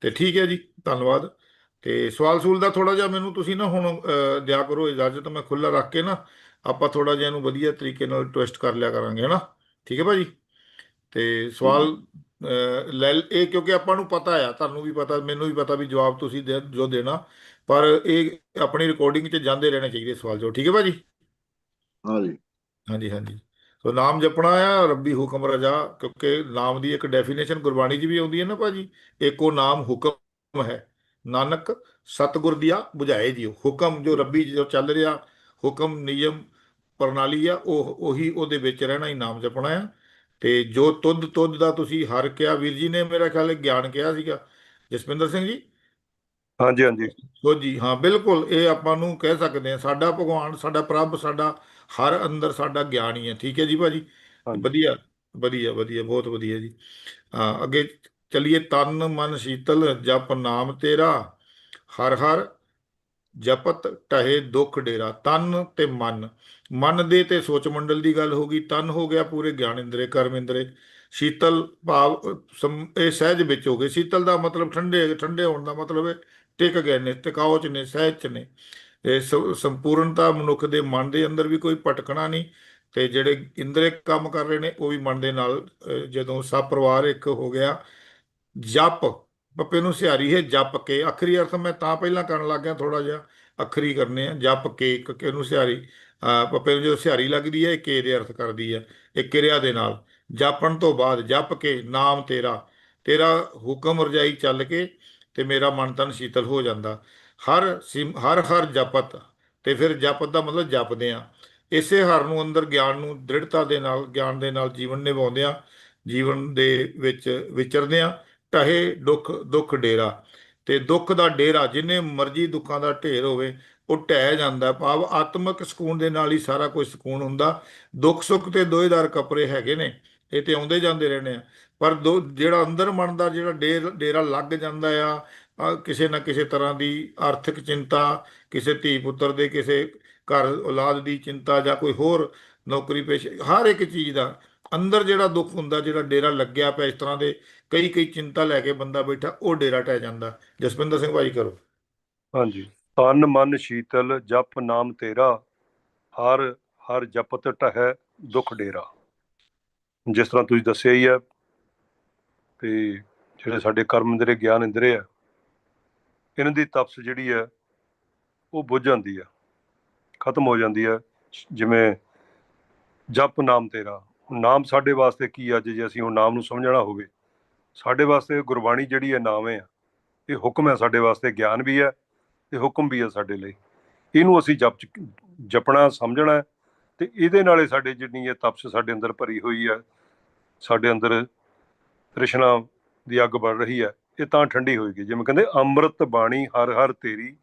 ਤੇ ਠੀਕ ਹੈ ਜੀ ਧੰਨਵਾਦ। ਤੇ ਸਵਾਲ ਸੂਲ ਦਾ ਥੋੜਾ ਜਿਹਾ ਮੈਨੂੰ ਤੁਸੀਂ ਨਾ ਹੁਣ ਦਿਆ ਕਰੋ ਇਜਾਜ਼ਤ ਮੈਂ ਖੁੱਲਾ ਰੱਖ ਕੇ ਨਾ ਆਪਾਂ ਥੋੜਾ ਜਿਹਾ ਇਹਨੂੰ ਵਧੀਆ ਤਰੀਕੇ ਨਾਲ ਟਵਿਸਟ ਕਰ ਲਿਆ ਕਰਾਂਗੇ ਹਨਾ? ਠੀਕ ਹੈ ਭਾਜੀ? ਤੇ ਸਵਾਲ ਲੈ ਇਹ ਕਿਉਂਕਿ ਆਪਾਂ ਨੂੰ ਪਤਾ ਆ ਤੁਹਾਨੂੰ ਵੀ ਪਤਾ ਮੈਨੂੰ ਵੀ ਪਤਾ ਵੀ ਜਵਾਬ ਤੁਸੀਂ ਜੋ ਦੇਣਾ ਪਰ ਇਹ ਆਪਣੀ ਰਿਕਾਰਡਿੰਗ 'ਚ ਜਾਂਦੇ ਰਹਿਣੇ ਚਾਹੀਦੇ ਸਵਾਲ ਜੋ। ਠੀਕ ਹੈ ਭਾਜੀ? ਹਾਂਜੀ। ਹਾਂਜੀ ਹਾਂਜੀ। ਸੋ ਨਾਮ ਜਪਣਾ ਆ ਰੱਬੀ ਹੁਕਮ ਰਜਾ ਕਿਉਂਕਿ ਨਾਮ ਦੀ ਇੱਕ ਡੈਫੀਨੇਸ਼ਨ ਗੁਰਬਾਣੀ 'ਚ ਵੀ ਆਉਂਦੀ ਹੈ ਨਾ ਭਾਜੀ ਏਕੋ ਨਾਮ ਹੁਕਮ ਹੈ। ਨਾਨਕ ਸਤਿਗੁਰ ਦੀਆ 부ਝਾਏ ਜੀਓ ਹੁਕਮ ਜੋ ਰੱਬੀ ਜੋ ਚੱਲ ਰਿਹਾ ਹੁਕਮ ਨਿਯਮ ਪ੍ਰਣਾਲੀ ਆ ਉਹ ਉਹੀ ਉਹਦੇ ਵਿੱਚ ਰਹਿਣਾ ਹੀ ਨਾਮ ਜਪਣਾ ਆ। ਤੇ ਜੋ ਤੁਧ ਤੁਧ ਦਾ ਤੁਸੀਂ ਹਰ ਕਿਹਾ ਵੀਰ ਜੀ ਨੇ ਮੇਰਾ ਖਿਆਲ ਹੈ ਗਿਆਨ ਕਿਹਾ ਸੀਗਾ। ਜਸਵਿੰਦਰ ਸਿੰਘ ਜੀ? ਹਾਂਜੀ ਹਾਂਜੀ। ਸੋ ਜੀ ਹਾਂ ਬਿਲਕੁਲ ਇਹ ਆਪਾਂ ਨੂੰ ਕਹਿ ਸਕਦੇ ਹਾਂ ਸਾਡਾ ਭਗਵਾਨ ਸਾਡਾ ਪ੍ਰਭ ਸਾਡਾ ਹਰ ਅੰਦਰ ਸਾਡਾ ਗਿਆਨ ਹੀ ਹੈ। ਠੀਕ ਹੈ ਜੀ ਭਾਜੀ? ਵਧੀਆ ਵਧੀਆ ਵਧੀਆ ਬਹੁਤ ਵਧੀਆ ਜੀ। ਹਾਂ ਅੱਗੇ ਚਲਿਏ ਤਨ ਮਨ ਸ਼ੀਤਲ ਜਪ ਨਾਮ ਤੇਰਾ ਹਰ ਹਰ ਜਪਤ ਟਹੇ ਦੁੱਖ ਡੇਰਾ ਤਨ ਤੇ ਮਨ। ਮਨ ਦੇ ਤੇ ਸੋਚ ਮੰਡਲ ਦੀ ਗੱਲ ਹੋ ਗਈ ਤਨ ਹੋ ਗਿਆ ਪੂਰੇ ਗਿਆਨ ਇੰਦਰੇ ਕਰਮ ਇੰਦਰੇ ਸ਼ੀਤਲ ਭਾਵ ਅ, ਇਹ ਸਹਿਜ ਵਿੱਚ ਹੋ ਗਏ। ਸ਼ੀਤਲ ਦਾ ਮਤਲਬ ਠੰਡੇ ਠੰਡੇ ਹੋਣ ਦਾ ਮਤਲਬ ਹੈ ਟਿਕ ਗਏ ਨੇ ਟਿਕਾਓ ਚ ਨੇ ਸਹਿਜ ਚ ਨੇ। ਇਹ ਸ- ਸੰਪੂਰਨਤਾ ਮਨੁੱਖ ਦੇ ਮਨ ਦੇ ਅੰਦਰ ਵੀ ਕੋਈ ਭਟਕਣਾ ਨਹੀਂ ਤੇ ਜਿਹੜੇ ਇੰਦਰੇ ਕੰਮ ਕਰ ਰਹੇ ਨੇ ਉਹ ਵੀ ਮਨ ਦੇ ਨਾਲ ਜਦੋਂ ਸਭ ਪਰਿਵਾਰ ਇੱਕ ਹੋ ਗਿਆ ਜਪ ਪੱਪੇ ਨੂੰ ਸਿਹਾਰੀ ਹੈ ਜਪ ਕੇ, ਅਖਰੀ ਅਰਥ ਮੈਂ ਤਾਂ ਪਹਿਲਾਂ ਕਰਨ ਲੱਗ ਗਿਆ ਥੋੜਾ ਜਿਹਾ, ਅਖਰੀ ਕਰਨੇ ਆ, ਜਪ ਕੇ ਇੱਕ ਕੇ ਨੂੰ ਸਿਹਾਰੀ ਪੱਪੇ ਨੂੰ ਜਦੋਂ ਸਿਹਾਰੀ ਲੱਗਦੀ ਹੈ ਇਹ ਕੇ ਦੇ ਅਰਥ ਕਰਦੀ ਹੈ ਇਹ ਕਿਰਿਆ ਦੇ ਨਾਲ, ਜਾਪਣ ਤੋਂ ਬਾਅਦ ਜਪ ਕੇ, ਨਾਮ ਤੇਰਾ ਤੇਰਾ ਹੁਕਮ ਰਜਾਈ ਚੱਲ ਕੇ ਤੇ ਮੇਰਾ ਮਨ ਤਨ ਸ਼ੀਤਲ ਹੋ ਜਾਂਦਾ। ਹਰ ਸਿਮ- ਹਰ ਹਰ ਜਪਤ, ਤੇ ਫਿਰ ਜਪਤ ਦਾ ਮਤਲਬ ਜਪਦੇ ਆ ਇਸੇ ਹਰ ਨੂੰ ਅੰਦਰ ਗਿਆਨ ਨੂੰ ਦ੍ਰਿੜਤਾ ਦੇ ਨਾਲ, ਗਿਆਨ ਦੇ ਨਾਲ ਜੀਵਨ ਨਿਭਾਉਂਦੇ ਆ ਜੀਵਨ ਦੇ ਵਿੱਚ ਵਿਚਰਦੇ ਆ ਟਹੇ, ਦੁੱਖ ਦੁੱਖ ਡੇਰਾ। ਤੇ ਦੁੱਖ ਦਾ ਡੇਰਾ, ਜਿੰਨੇ ਮਰਜ਼ੀ ਦੁੱਖਾਂ ਦਾ ਢੇਰ ਹੋਵੇ, ਉਹ ਢਹਿ ਜਾਂਦਾ। ਭਾਵ ਆਤਮਿਕ ਸਕੂਨ ਦੇ ਨਾਲ ਹੀ ਸਾਰਾ ਕੁਝ ਸਕੂਨ ਹੁੰਦਾ। ਦੁੱਖ, ਸੁੱਖ ਤੇ ਦੋਹੇਦਾਰ ਕਪੜੇ ਹੈਗੇ ਨੇ, ਇਹ ਤੇ ਆਉਂਦੇ ਜਾਂਦੇ ਰਹਿਣੇ ਆ। ਪਰ ਦੋ, ਜਿਹੜਾ ਅੰਦਰ ਮਨ ਦਾ ਜਿਹੜਾ ਡੇਰ, ਡੇਰਾ ਲੱਗ ਜਾਂਦਾ ਆ ਆ ਕਿਸੇ ਨਾ ਕਿਸੇ ਤਰ੍ਹਾਂ ਦੀ ਆਰਥਿਕ ਚਿੰਤਾ, ਕਿਸੇ ਧੀ ਪੁੱਤਰ ਦੇ ਕਿਸੇ ਘਰ ਔਲਾਦ ਦੀ ਚਿੰਤਾ ਜਾਂ ਕੋਈ ਹੋਰ ਨੌਕਰੀ ਪੇਸ਼ੇ, ਹਰ ਇੱਕ ਚੀਜ਼ ਦਾ ਅੰਦਰ ਜਿਹੜਾ ਦੁੱਖ ਹੁੰਦਾ, ਜਿਹੜਾ ਡੇਰਾ ਲੱਗਿਆ ਪਿਆ ਇਸ ਤਰ੍ਹਾਂ ਦੇ ਕਈ ਕਈ ਚਿੰਤਾ ਲੈ ਕੇ ਬੰਦਾ ਬੈਠਾ, ਉਹ ਡੇਰਾ ਟਹਿ ਜਾਂਦਾ। ਜਸਵਿੰਦਰ ਸਿੰਘ ਭਾਈ ਕਰੋ। ਹਾਂਜੀ। ਤਨ, ਮਨ, ਸ਼ੀਤਲ, ਜਪ ਨਾਮ ਤੇਰਾ, ਹਰ ਹਰ ਜਪਤ ਟਹੈ ਦੁੱਖ ਡੇਰਾ। ਜਿਸ ਤਰ੍ਹਾਂ ਤੁਸੀਂ ਦੱਸਿਆ ਹੀ ਹੈ ਤੇ ਜਿਹੜੇ ਸਾਡੇ ਕਰਮ ਇੰਦਰੇ, ਗਿਆਨ ਇੰਦਰੇ ਆ ਇਹਨਾਂ ਦੀ ਤਪਸ ਜਿਹੜੀ ਹੈ, ਉਹ ਬੁੱਝ ਜਾਂਦੀ ਆ ਖਤਮ ਹੋ ਜਾਂਦੀ ਹੈ। ਜਿਵੇਂ ਜਪ ਨਾਮ ਤੇਰਾ ਨਾਮ ਸਾਡੇ ਵਾਸਤੇ ਕੀ ਆ, ਅੱਜ ਜੇ ਅਸੀਂ ਉਹ ਨਾਮ ਨੂੰ ਸਮਝਣਾ ਹੋਵੇ? ਸਾਡੇ ਵਾਸਤੇ ਗੁਰਬਾਣੀ ਜਿਹੜੀ ਹੈ ਨਾਮ ਹੈ ਇਹ ਹੁਕਮ ਹੈ ਸਾਡੇ ਵਾਸਤੇ ਗਿਆਨ ਵੀ ਹੈ ਤੇ ਹੁਕਮ ਵੀ ਹੈ ਸਾਡੇ ਲਈ। ਇਹਨੂੰ ਅਸੀਂ ਜਪ ਜਪਣਾ ਸਮਝਣਾ ਹੈ ਤੇ ਇਹਦੇ ਨਾਲੇ ਸਾਡੇ ਜਿੰਨੀ ਇਹ ਤਪਸ਼ ਸਾਡੇ ਅੰਦਰ ਭਰੀ ਹੋਈ ਹੈ ਸਾਡੇ ਅੰਦਰ ਤ੍ਰਿਸ਼ਨਾ ਦੀ ਅੱਗ ਬਲ ਰਹੀ ਹੈ ਇਹ ਤਾਂ ਠੰਡੀ ਹੋਏਗੀ। ਜਿਵੇਂ ਕਹਿੰਦੇ ਅੰਮ੍ਰਿਤ ਬਾਣੀ ਹਰ ਹਰ ਤੇਰੀ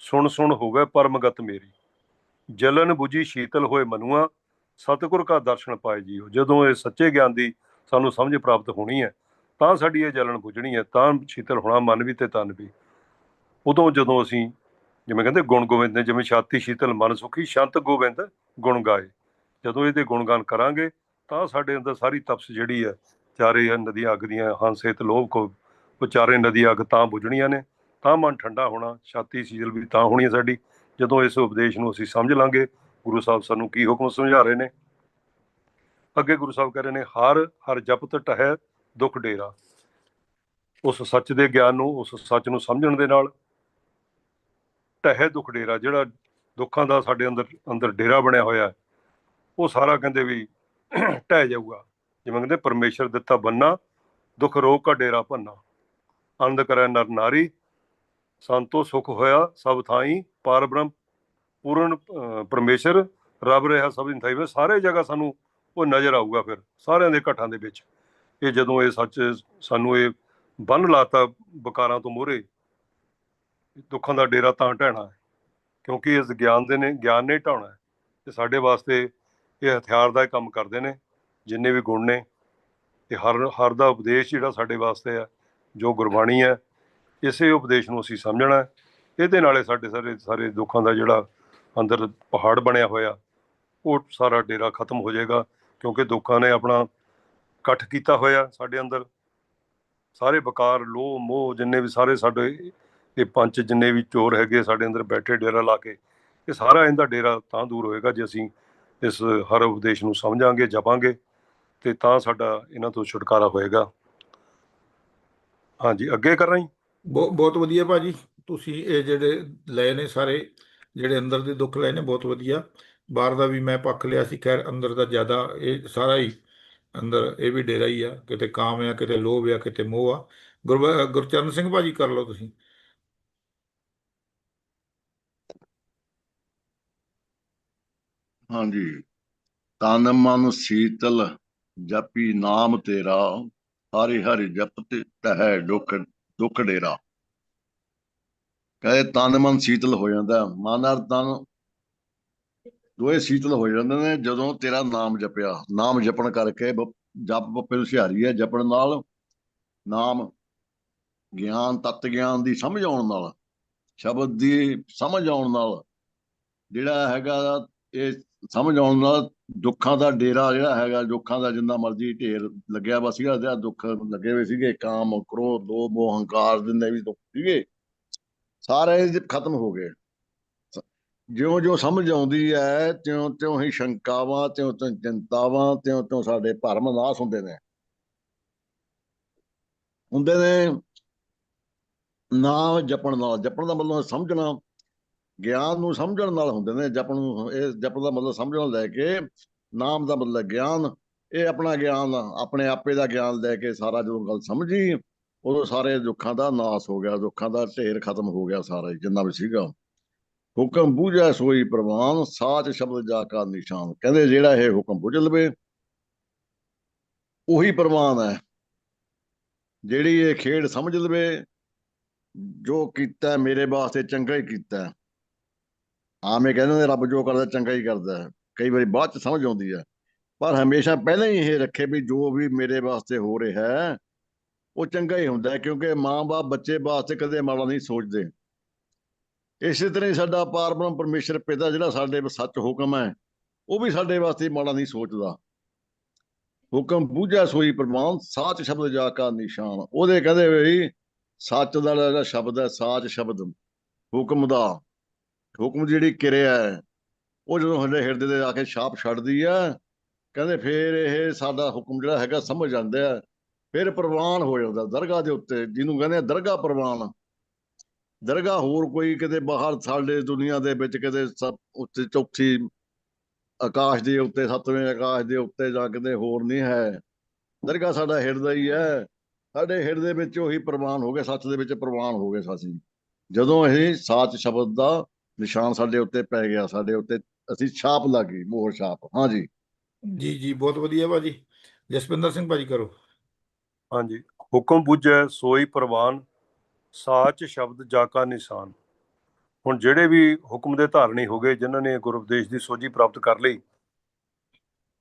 ਸੁਣ ਸੁਣ ਹੋਵੇ ਪਰਮਗਤ ਮੇਰੀ। ਜਲਨ 부ਜੀ ਸ਼ੀਤਲ ਹੋਏ ਮਨੁਆ ਸਤਿਗੁਰ ਕਾ ਦਰਸ਼ਨ ਪਾਏ ਜੀਓ। ਜਦੋਂ ਇਹ ਸੱਚੇ ਗਿਆਨ ਦੀ ਸਾਨੂੰ ਸਮਝ ਪ੍ਰਾਪਤ ਹੋਣੀ ਹੈ, ਤਾਂ ਸਾਡੀ ਇਹ ਜਲਣ ਬੁਝਣੀ ਹੈ, ਤਾਂ ਸ਼ੀਤਲ ਹੋਣਾ, ਮਨ ਵੀ ਤੇ ਤਨ ਵੀ। ਉਦੋਂ ਜਦੋਂ ਅਸੀਂ, ਜਿਵੇਂ ਕਹਿੰਦੇ ਗੁਣ ਗੋਬਿੰਦ ਨੇ, ਜਿਵੇਂ ਛਾਤੀ ਸ਼ੀਤਲ, ਮਨ ਸੁਖੀ, ਸ਼ਾਂਤ ਗੋਬਿੰਦ ਗੁਣ ਗਾਏ। ਜਦੋਂ ਇਹਦੇ ਗੁਣਗਾਨ ਕਰਾਂਗੇ, ਤਾਂ ਸਾਡੇ ਅੰਦਰ ਸਾਰੀ ਤਪਸ ਜਿਹੜੀ ਹੈ, ਚਾਰੇ ਨਦੀਆਂ ਅੱਗ ਦੀਆਂ ਹੰਸੇਤ ਲੋਭ ਕੋ ਉਹ ਚਾਰੇ ਨਦੀ ਅੱਗ ਤਾਂ ਬੁਝਣੀਆਂ ਨੇ, ਤਾਂ ਮਨ ਠੰਡਾ ਹੋਣਾ, ਛਾਤੀ ਸ਼ੀਤਲ ਵੀ ਤਾਂ ਹੋਣੀ ਹੈ ਸਾਡੀ। ਜਦੋਂ ਇਸ ਉਪਦੇਸ਼ ਨੂੰ ਅਸੀਂ ਸਮਝ ਲਾਂਗੇ ਗੁਰੂ ਸਾਹਿਬ ਸਾਨੂੰ ਕੀ ਹੁਕਮ ਸਮਝਾ ਰਹੇ ਨੇ? ਅੱਗੇ ਗੁਰੂ ਸਾਹਿਬ ਕਹਿ ਰਹੇ ਨੇ ਹਰ ਹਰ ਜਪਤ ਟਹਿ ਦੁੱਖ ਡੇਰਾ। ਉਸ ਸੱਚ ਦੇ ਗਿਆਨ ਨੂੰ ਉਸ ਸੱਚ ਨੂੰ ਸਮਝਣ ਦੇ ਨਾਲ ਟਹਿ ਦੁੱਖ ਡੇਰਾ ਜਿਹੜਾ ਦੁੱਖਾਂ ਦਾ ਸਾਡੇ ਅੰਦਰ ਅੰਦਰ ਡੇਰਾ ਬਣਿਆ ਹੋਇਆ ਹੈ, ਉਹ ਸਾਰਾ ਕਹਿੰਦੇ ਵੀ ਟਹਿ ਜਾਊਗਾ। ਜਿਵੇਂ ਕਹਿੰਦੇ ਪਰਮੇਸ਼ਰ ਦਿੱਤਾ ਬੰਨਾ ਦੁੱਖ ਰੋਗ ਕਾ ਡੇਰਾ ਭੰਨਾ। ਆਨੰਦ ਕਰੈ ਨਰ ਨਾਰੀ ਸੰਤੋ ਸੁਖ ਹੋਇਆ ਸਭ ਥਾਈ ਪਾਰਬ੍ਰਹਮ ਪੂਰਨ ਅਹ, ਪਰਮੇਸ਼ਰ ਰੱਬ ਰਿਹਾ ਸਭ ਥਾਈ ਵਿੱਚ ਸਾਰੇ ਜਗ੍ਹਾ ਸਾਨੂੰ ਉਹ ਨਜ਼ਰ ਆਊਗਾ ਫਿਰ ਸਾਰਿਆਂ ਦੇ ਇਕੱਠਾਂ ਦੇ ਵਿੱਚ। ਇਹ ਜਦੋਂ ਇਹ ਸੱਚ ਸਾਨੂੰ ਇਹ ਬੰਨ ਲਾਤਾ ਬਕਾਰਾਂ ਤੋਂ ਮੋਹਰੇ ਦੁੱਖਾਂ ਦਾ ਡੇਰਾ ਤਾਂ ਢਹਿਣਾ ਹੈ ਕਿਉਂਕਿ ਇਸ ਗਿਆਨ ਦੇ ਨੇ ਗਿਆਨ ਨੇ ਢਾਉਣਾ ਹੈ। ਤੇ ਸਾਡੇ ਵਾਸਤੇ ਇਹ ਹਥਿਆਰ ਦਾ ਕੰਮ ਕਰਦੇ ਨੇ ਜਿੰਨੇ ਵੀ ਗੁਣ ਨੇ। ਤੇ ਹਰ ਹਰ ਦਾ ਉਪਦੇਸ਼ ਜਿਹੜਾ ਸਾਡੇ ਵਾਸਤੇ ਹੈ ਜੋ ਗੁਰਬਾਣੀ ਹੈ ਇਸੇ ਉਪਦੇਸ਼ ਨੂੰ ਅਸੀਂ ਸਮਝਣਾ ਇਹਦੇ ਨਾਲੇ ਸਾਡੇ ਸਾਰੇ ਸਾਰੇ ਦੁੱਖਾਂ ਦਾ ਜਿਹੜਾ ਅੰਦਰ ਪਹਾੜ ਬਣਿਆ ਹੋਇਆ, ਉਹ ਸਾਰਾ ਡੇਰਾ ਖਤਮ ਹੋ ਜਾਏਗਾ ਕਿਉਂਕਿ ਦੁੱਖਾਂ ਨੇ ਆਪਣਾ ਇਕੱਠ ਕੀਤਾ ਹੋਇਆ ਸਾਡੇ ਅੰਦਰ। ਸਾਰੇ ਬਕਾਰ ਲੋਹ, ਮੋਹ, ਜਿੰਨੇ ਵੀ ਸਾਰੇ ਸਾਡੇ ਇਹ ਪੰਜ ਜਿੰਨੇ ਵੀ ਚੋਰ ਹੈਗੇ ਸਾਡੇ ਅੰਦਰ ਬੈਠੇ ਡੇਰਾ ਲਾ ਕੇ, ਇਹ ਸਾਰਾ ਇਹਦਾ ਡੇਰਾ ਤਾਂ ਦੂਰ ਹੋਏਗਾ ਜੇ ਅਸੀਂ ਇਸ ਹਰ ਉਪਦੇਸ਼ ਨੂੰ ਸਮਝਾਂਗੇ, ਜਪਾਂਗੇ ਤੇ ਤਾਂ ਸਾਡਾ ਇਹਨਾਂ ਤੋਂ ਛੁਟਕਾਰਾ ਹੋਏਗਾ। ਹਾਂਜੀ, ਅੱਗੇ ਕਰ ਰਹੀ ਬਹੁਤ ਬਹੁਤ ਵਧੀਆ ਭਾਜੀ, ਤੁਸੀਂ ਇਹ ਜਿਹੜੇ ਲਏ ਨੇ ਸਾਰੇ ਜਿਹੜੇ ਅੰਦਰ ਦੇ ਦੁੱਖ ਲਏ ਨੇ, ਬਹੁਤ ਵਧੀਆ। ਬਾਹਰ ਦਾ ਵੀ ਮੈਂ ਪੱਖ ਲਿਆ ਸੀ, ਖੈਰ ਅੰਦਰ ਦਾ ਜ਼ਿਆਦਾ ਇਹ ਸਾਰਾ ਹੀ ਅੰਦਰ ਇਹ ਵੀ ਡੇਰਾ ਹੀ ਆ, ਕਿਤੇ ਕਾਮ ਆ, ਕਿਤੇ ਲੋਭ ਆ, ਕਿਤੇ ਮੋਹ ਆ। ਗੁਰਚਰਨ ਸਿੰਘ ਭਾਜੀ ਕਰ ਲਓ ਤੁਸੀਂ। ਹਾਂਜੀ। ਤਨ ਮਨ ਸੀਤਲ ਜਪੀ ਨਾਮ ਤੇਰਾ, ਹਰਿ ਹਰਿ ਜਪਤ ਤਹਿ ਦੁਖ ਦੁਖ ਡੇਰਾ। ਕਹੇ ਤਨ ਮਨ ਸੀਤਲ ਹੋ ਜਾਂਦਾ ਮਨ ਅਰ ਤਨ ਦੋਏ ਸੀਤਲ ਹੋ ਜਾਂਦੇ ਨੇ, ਜਦੋਂ ਤੇਰਾ ਨਾਮ ਜਪਿਆ, ਨਾਮ ਜਪਣ ਕਰਕੇ ਜਪ ਬੱਪੇ ਨੂੰ ਸਿਹਾਰੀ ਹੈ, ਜਪਣ ਨਾਲ ਨਾਮ ਗਿਆਨ, ਤਤ ਗਿਆਨ ਦੀ ਸਮਝ ਆਉਣ ਨਾਲ, ਸ਼ਬਦ ਦੀ ਸਮਝ ਆਉਣ ਨਾਲ, ਜਿਹੜਾ ਹੈਗਾ ਇਹ ਸਮਝ ਆਉਣ ਨਾਲ ਦੁੱਖਾਂ ਦਾ ਡੇਰਾ ਜਿਹੜਾ ਹੈਗਾ, ਦੁੱਖਾਂ ਦਾ ਜਿੰਨਾ ਮਰਜ਼ੀ ਢੇਰ ਲੱਗਿਆ ਵਾ ਸੀਗਾ ਜਿਹੜਾ ਦੁੱਖ ਲੱਗੇ ਹੋਏ ਸੀਗੇ, ਕਾਮ, ਕ੍ਰੋਧ, ਲੋਭ ਮੋਹ ਹੰਕਾਰ ਜਿੰਨੇ ਵੀ ਦੁੱਖ ਸੀਗੇ ਸਾਰੇ ਜ- ਖਤਮ ਹੋ ਗਏ। ਜਿਉਂ ਜਿਉਂ ਸਮਝ ਆਉਂਦੀ ਹੈ ਤਿਉਂ ਤਿਉਂ ਹੀ ਸ਼ੰਕਾਵਾਂ ਤਿਉਂ ਤਿਉਂ ਚਿੰਤਾਵਾਂ ਤਿਉਂ ਤਿਉਂ ਸਾਡੇ ਭਰਮ ਨਾਸ ਹੁੰਦੇ ਨੇ। ਹੁੰਦੇ ਨੇ ਨਾਮ ਜਪਣ ਨਾਲ। ਜਪਣ ਦਾ ਮਤਲਬ ਸਮਝਣਾ, ਗਿਆਨ ਨੂੰ ਸਮਝਣ ਨਾਲ ਹੁੰਦੇ ਨੇ। ਜਪਣ ਨੂੰ ਇਹ ਜਪਣ ਦਾ ਮਤਲਬ ਸਮਝਣ ਲੈ ਕੇ ਨਾਮ ਦਾ ਮਤਲਬ ਗਿਆਨ, ਇਹ ਆਪਣਾ ਗਿਆਨ, ਆਪਣੇ ਆਪੇ ਦਾ ਗਿਆਨ ਲੈ ਕੇ ਸਾਰਾ ਜਦੋਂ ਗੱਲ ਸਮਝੀ ਉਦੋਂ ਸਾਰੇ ਦੁੱਖਾਂ ਦਾ ਨਾਸ ਹੋ ਗਿਆ, ਦੁੱਖਾਂ ਦਾ ਢੇਰ ਖਤਮ ਹੋ ਗਿਆ ਸਾਰਾ ਜਿੰਨਾ ਵੀ ਸੀਗਾ। ਹੁਕਮ ਬੂਝੈ ਸੋਈ ਪ੍ਰਵਾਨ, ਸਾਚ ਸ਼ਬਦ ਜਾ ਕਾ ਨਿਸ਼ਾਨ। ਕਹਿੰਦੇ ਜਿਹੜਾ ਇਹ ਹੁਕਮ ਬੁੱਝ ਲਵੇ, ਉਹੀ ਪ੍ਰਵਾਨ ਹੈ। ਜਿਹੜੀ ਇਹ ਖੇਡ ਸਮਝ ਲਵੇ, ਜੋ ਕੀਤਾ ਮੇਰੇ ਵਾਸਤੇ ਚੰਗਾ ਹੀ ਕੀਤਾ। ਹੈ। ਆਵੇਂ ਕਹਿੰਦੇ ਨੇ, ਰੱਬ ਜੋ ਕਰਦਾ ਚੰਗਾ ਹੀ ਕਰਦਾ। ਹੈ ਕਈ ਵਾਰੀ ਬਾਅਦ ਚ ਸਮਝ ਆਉਂਦੀ ਹੈ। ਪਰ ਹਮੇਸ਼ਾ ਪਹਿਲਾਂ ਹੀ ਇਹ ਰੱਖੇ ਵੀ ਜੋ ਵੀ ਮੇਰੇ ਵਾਸਤੇ ਹੋ ਰਿਹਾ ਹੈ ਉਹ ਚੰਗਾ ਹੀ ਹੁੰਦਾ ਕਿਉਂਕਿ ਮਾਂ-ਬਾਪ ਬੱਚੇ ਵਾਸਤੇ ਕਦੇ ਮਾੜਾ ਨਹੀਂ ਸੋਚਦੇ। ਇਸੇ ਤਰ੍ਹਾਂ ਹੀ ਸਾਡਾ ਪਾਰਬ੍ਰਹਮ ਪਰਮੇਸ਼ਰ ਪਿਤਾ ਜਿਹੜਾ ਸਾਡੇ ਸੱਚ ਹੁਕਮ ਹੈ, ਉਹ ਵੀ ਸਾਡੇ ਵਾਸਤੇ ਮਾੜਾ ਨਹੀਂ ਸੋਚਦਾ। ਹੁਕਮ ਬੂਝਾ ਸੋਈ ਪ੍ਰਮਾਨ ਸਾਚ ਸ਼ਬਦ ਜਾ ਕਾ ਨਿਸ਼ਾਨ। ਉਹਦੇ ਕਹਿੰਦੇ ਵੀ ਸੱਚ ਦਾ ਜਿਹੜਾ ਸ਼ਬਦ ਹੈ, ਸਾਚ ਸ਼ਬਦ, ਹੁਕਮ ਦਾ। ਹੁਕਮ ਦੀ ਜਿਹੜੀ ਕਿਰਿਆ ਹੈ, ਉਹ ਜਦੋਂ ਸਾਡੇ ਹਿਰਦੇ ਦੇ ਆ ਕੇ ਛਾਪ ਛੱਡਦੀ ਹੈ, ਕਹਿੰਦੇ ਫਿਰ ਇਹ ਸਾਡਾ ਹੁਕਮ ਜਿਹੜਾ ਹੈਗਾ ਸਮਝ ਜਾਂਦਾ ਹੈ ਫਿਰ ਪ੍ਰਵਾਨ ਹੋ ਜਾਂਦਾ ਦਰਗਾਹ ਦੇ ਉੱਤੇ, ਜਿਹਨੂੰ ਕਹਿੰਦੇ ਆ ਦਰਗਾਹ ਪ੍ਰਵਾਨ। ਦਰਗਾਹ ਹੋਰ ਕੋਈ ਕਿਤੇ ਬਾਹਰ ਸਾਡੇ ਦੁਨੀਆ ਦੇ ਵਿੱਚ ਕਿਤੇ ਸਭ ਉੱਤੇ ਚੌਥੀ ਆਕਾਸ਼ ਦੇ ਉੱਤੇ, ਸੱਤਵੇਂ ਆਕਾਸ਼ ਦੇ ਉੱਤੇ ਜਾਂ ਕਿਤੇ ਹੋਰ ਨਹੀਂ ਹੈ। ਦਰਗਾਹ ਸਾਡਾ ਹਿਰਦਾ ਹੀ ਹੈ। ਸਾਡੇ ਹਿਰਦੇ ਵਿੱਚ ਉਹੀ ਪ੍ਰਵਾਨ ਹੋ ਗਏ, ਸੱਚ ਦੇ ਵਿੱਚ ਪ੍ਰਵਾਨ ਹੋ ਗਏ ਸਾਸੀ। ਜਦੋਂ ਇਹ ਸਾਚ ਸ਼ਬਦ ਦਾ ਨਿਸ਼ਾਨ ਸਾਡੇ ਉੱਤੇ ਪੈ ਗਿਆ, ਸਾਡੇ ਉੱਤੇ ਅਸੀਂ ਛਾਪ ਲੱਗੀ, ਮੋਹਰ ਛਾਪ। ਹਾਂਜੀ ਜੀ ਜੀ, ਬਹੁਤ ਵਧੀਆ ਭਾਜੀ। ਜਸਪਿੰਦਰ ਸਿੰਘ ਭਾਜੀ ਕਰੋ। ਹਾਂਜੀ। ਹੁਕਮ ਬੁਝੈ, ਸੋਈ ਪ੍ਰਵਾਨ, ਸਾਚ ਸ਼ਬਦ ਜਾਕਾ ਨਿਸ਼ਾਨ। ਹੁਣ ਜਿਹੜੇ ਵੀ ਹੁਕਮ ਦੇ ਧਾਰਨੀ ਹੋ ਗਏ, ਜਿਨ੍ਹਾਂ ਨੇ ਗੁਰੂ ਉਪਦੇਸ਼ ਦੀ ਸੋਝੀ ਪ੍ਰਾਪਤ ਕਰ ਲਈ,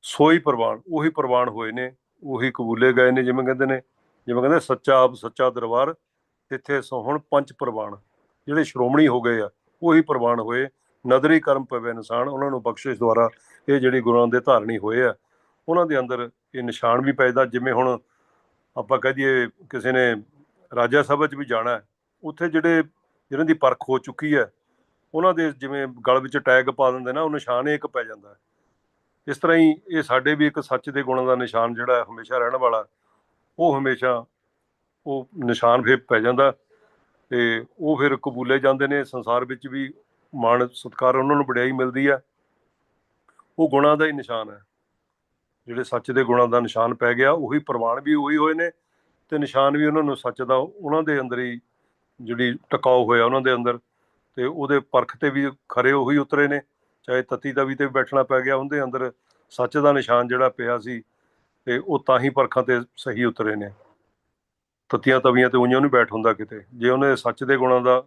ਸੋਈ ਪ੍ਰਵਾਨ, ਉਹੀ ਪ੍ਰਵਾਨ ਹੋਏ ਨੇ, ਉਹੀ ਕਬੂਲੇ ਗਏ ਨੇ, ਜਿਵੇਂ ਕਹਿੰਦੇ ਨੇ, ਜਿਵੇਂ ਕਹਿੰਦੇ ਸੱਚਾ ਆਪ, ਸੱਚਾ ਦਰਬਾਰ, ਇੱਥੇ ਸੋਹਣ ਪੰਜ ਪ੍ਰਵਾਨ, ਜਿਹੜੇ ਸ਼੍ਰੋਮਣੀ ਹੋ ਗਏ ਆ, ਉਹੀ ਪ੍ਰਵਾਨ ਹੋਏ, ਨਦਰੀ ਕਰਮ ਪਵੇ ਇਨਸਾਨ, ਉਹਨਾਂ ਨੂੰ ਬਖਸ਼ਿਸ਼ ਦੁਆਰਾ ਇਹ ਜਿਹੜੀ ਗੁਰੂਆਂ ਦੇ ਧਾਰਨੀ ਹੋਏ ਆ, ਉਹਨਾਂ ਦੇ ਅੰਦਰ ਇਹ ਨਿਸ਼ਾਨ ਵੀ ਪੈਦਾ, ਜਿਵੇਂ ਹੁਣ ਆਪਾਂ ਕਹਿ ਦਈਏ ਕਿਸੇ ਨੇ ਰਾਜਾ ਸਭਾ 'ਚ ਵੀ ਜਾਣਾ ਹੈ, ਉੱਥੇ ਜਿਹੜੇ ਜਿਹਨਾਂ ਦੀ ਪਰਖ ਹੋ ਚੁੱਕੀ ਹੈ, ਉਹਨਾਂ ਦੇ ਜਿਵੇਂ ਗਲ ਵਿੱਚ ਟੈਗ ਪਾ ਦਿੰਦੇ ਨਾ, ਉਹ ਨਿਸ਼ਾਨ ਹੀ ਇੱਕ ਪੈ ਜਾਂਦਾ ਹੈ। ਇਸ ਤਰ੍ਹਾਂ ਹੀ ਇਹ ਸਾਡੇ ਵੀ ਇੱਕ ਸੱਚ ਦੇ ਗੁਣਾਂ ਦਾ ਨਿਸ਼ਾਨ ਜਿਹੜਾ ਹਮੇਸ਼ਾ ਰਹਿਣ ਵਾਲਾ, ਉਹ ਹਮੇਸ਼ਾ ਉਹ ਨਿਸ਼ਾਨ ਫਿਰ ਪੈ ਜਾਂਦਾ ਤੇ ਉਹ ਫਿਰ ਕਬੂਲੇ ਜਾਂਦੇ ਨੇ, ਸੰਸਾਰ ਵਿੱਚ ਵੀ ਮਾਣ ਸਤਿਕਾਰ ਉਹਨਾਂ ਨੂੰ ਵਡਿਆਈ ਮਿਲਦੀ ਹੈ। ਉਹ ਗੁਣਾਂ ਦਾ ਹੀ ਨਿਸ਼ਾਨ ਹੈ। ਜਿਹੜੇ ਸੱਚ ਦੇ ਗੁਣਾਂ ਦਾ ਨਿਸ਼ਾਨ ਪੈ ਗਿਆ, ਉਹੀ ਪ੍ਰਵਾਨ ਵੀ ਉਹੀ ਹੋਏ ਨੇ ਤੇ ਨਿਸ਼ਾਨ ਵੀ ਉਹਨਾਂ ਨੂੰ ਸੱਚ ਦਾ, ਉਹਨਾਂ ਦੇ ਅੰਦਰ ਹੀ ਜਿਹੜੀ ਟਿਕਾਓ ਹੋਇਆ ਉਹਨਾਂ ਦੇ ਅੰਦਰ ਤੇ ਉਹਦੇ ਪਰਖ ਤੇ ਵੀ ਖਰੇ ਉਹੀ ਉਤਰੇ ਨੇ, ਚਾਹੇ ਤਤੀ ਤਵੀ ਤੇ ਵੀ ਬੈਠਣਾ ਪੈ ਗਿਆ, ਉਹਦੇ ਅੰਦਰ ਸੱਚ ਦਾ ਨਿਸ਼ਾਨ ਜਿਹੜਾ ਪਿਆ ਸੀ ਤੇ ਉਹ ਤਾਂ ਹੀ ਪਰਖਾਂ ਤੇ ਸਹੀ ਉਤਰੇ ਨੇ। ਤਤੀਆਂ, ਤਵੀਆਂ ਤੇ ਉਈਆਂ ਨੂੰ ਬੈਠ ਹੁੰਦਾ ਕਿਤੇ। ਜੇ ਉਹਨੇ ਸੱਚ ਦੇ ਗੁਣਾਂ ਦਾ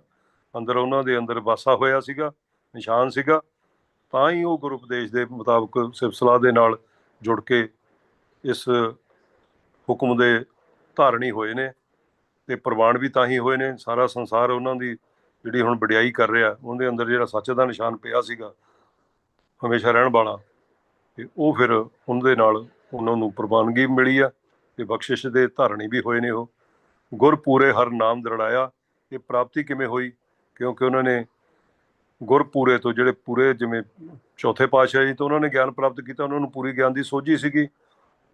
ਅੰਦਰ ਉਹਨਾਂ ਦੇ ਅੰਦਰ ਵਾਸਾ ਹੋਇਆ ਸੀਗਾ, ਨਿਸ਼ਾਨ ਸੀਗਾ, ਤਾਂ ਹੀ ਉਹ ਗੁਰੂ ਉਪਦੇਸ਼ ਦੇ ਮੁਤਾਬਕ ਸਿਫਤਸਲਾਹ ਦੇ ਨਾਲ ਜੁੜ ਕੇ ਇਸ ਹੁਕਮ ਦੇ ਧਾਰਨੀ ਹੋਏ ਨੇ ਤੇ ਪ੍ਰਵਾਨ ਵੀ ਤਾਂ ਹੀ ਹੋਏ ਨੇ। ਸਾਰਾ ਸੰਸਾਰ ਉਹਨਾਂ ਦੀ ਜਿਹੜੀ ਹੁਣ ਵਡਿਆਈ ਕਰ ਰਿਹਾ, ਉਹਦੇ ਅੰਦਰ ਜਿਹੜਾ ਸੱਚ ਦਾ ਨਿਸ਼ਾਨ ਪਿਆ ਸੀਗਾ, ਹਮੇਸ਼ਾ ਰਹਿਣ ਵਾਲਾ, ਤੇ ਉਹ ਫਿਰ ਉਹਦੇ ਨਾਲ ਉਹਨਾਂ ਨੂੰ ਪ੍ਰਵਾਨਗੀ ਮਿਲੀ ਆ ਤੇ ਬਖਸ਼ਿਸ਼ ਦੇ ਧਾਰਨੀ ਵੀ ਹੋਏ ਨੇ ਉਹ। ਗੁਰ ਪੂਰੇ ਹਰ ਨਾਮ ਦਰੜਾਇਆ, ਇਹ ਪ੍ਰਾਪਤੀ ਕਿਵੇਂ ਹੋਈ? ਕਿਉਂਕਿ ਉਹਨਾਂ ਨੇ ਗੁਰਪੂਰੇ ਤੋਂ ਜਿਹੜੇ ਪੂਰੇ ਜਿਵੇਂ ਚੌਥੇ ਪਾਤਸ਼ਾਹ ਜੀ ਤੋਂ ਉਹਨਾਂ ਨੇ ਗਿਆਨ ਪ੍ਰਾਪਤ ਕੀਤਾ, ਉਹਨਾਂ ਨੂੰ ਪੂਰੀ ਗਿਆਨ ਦੀ ਸੋਝੀ ਸੀਗੀ।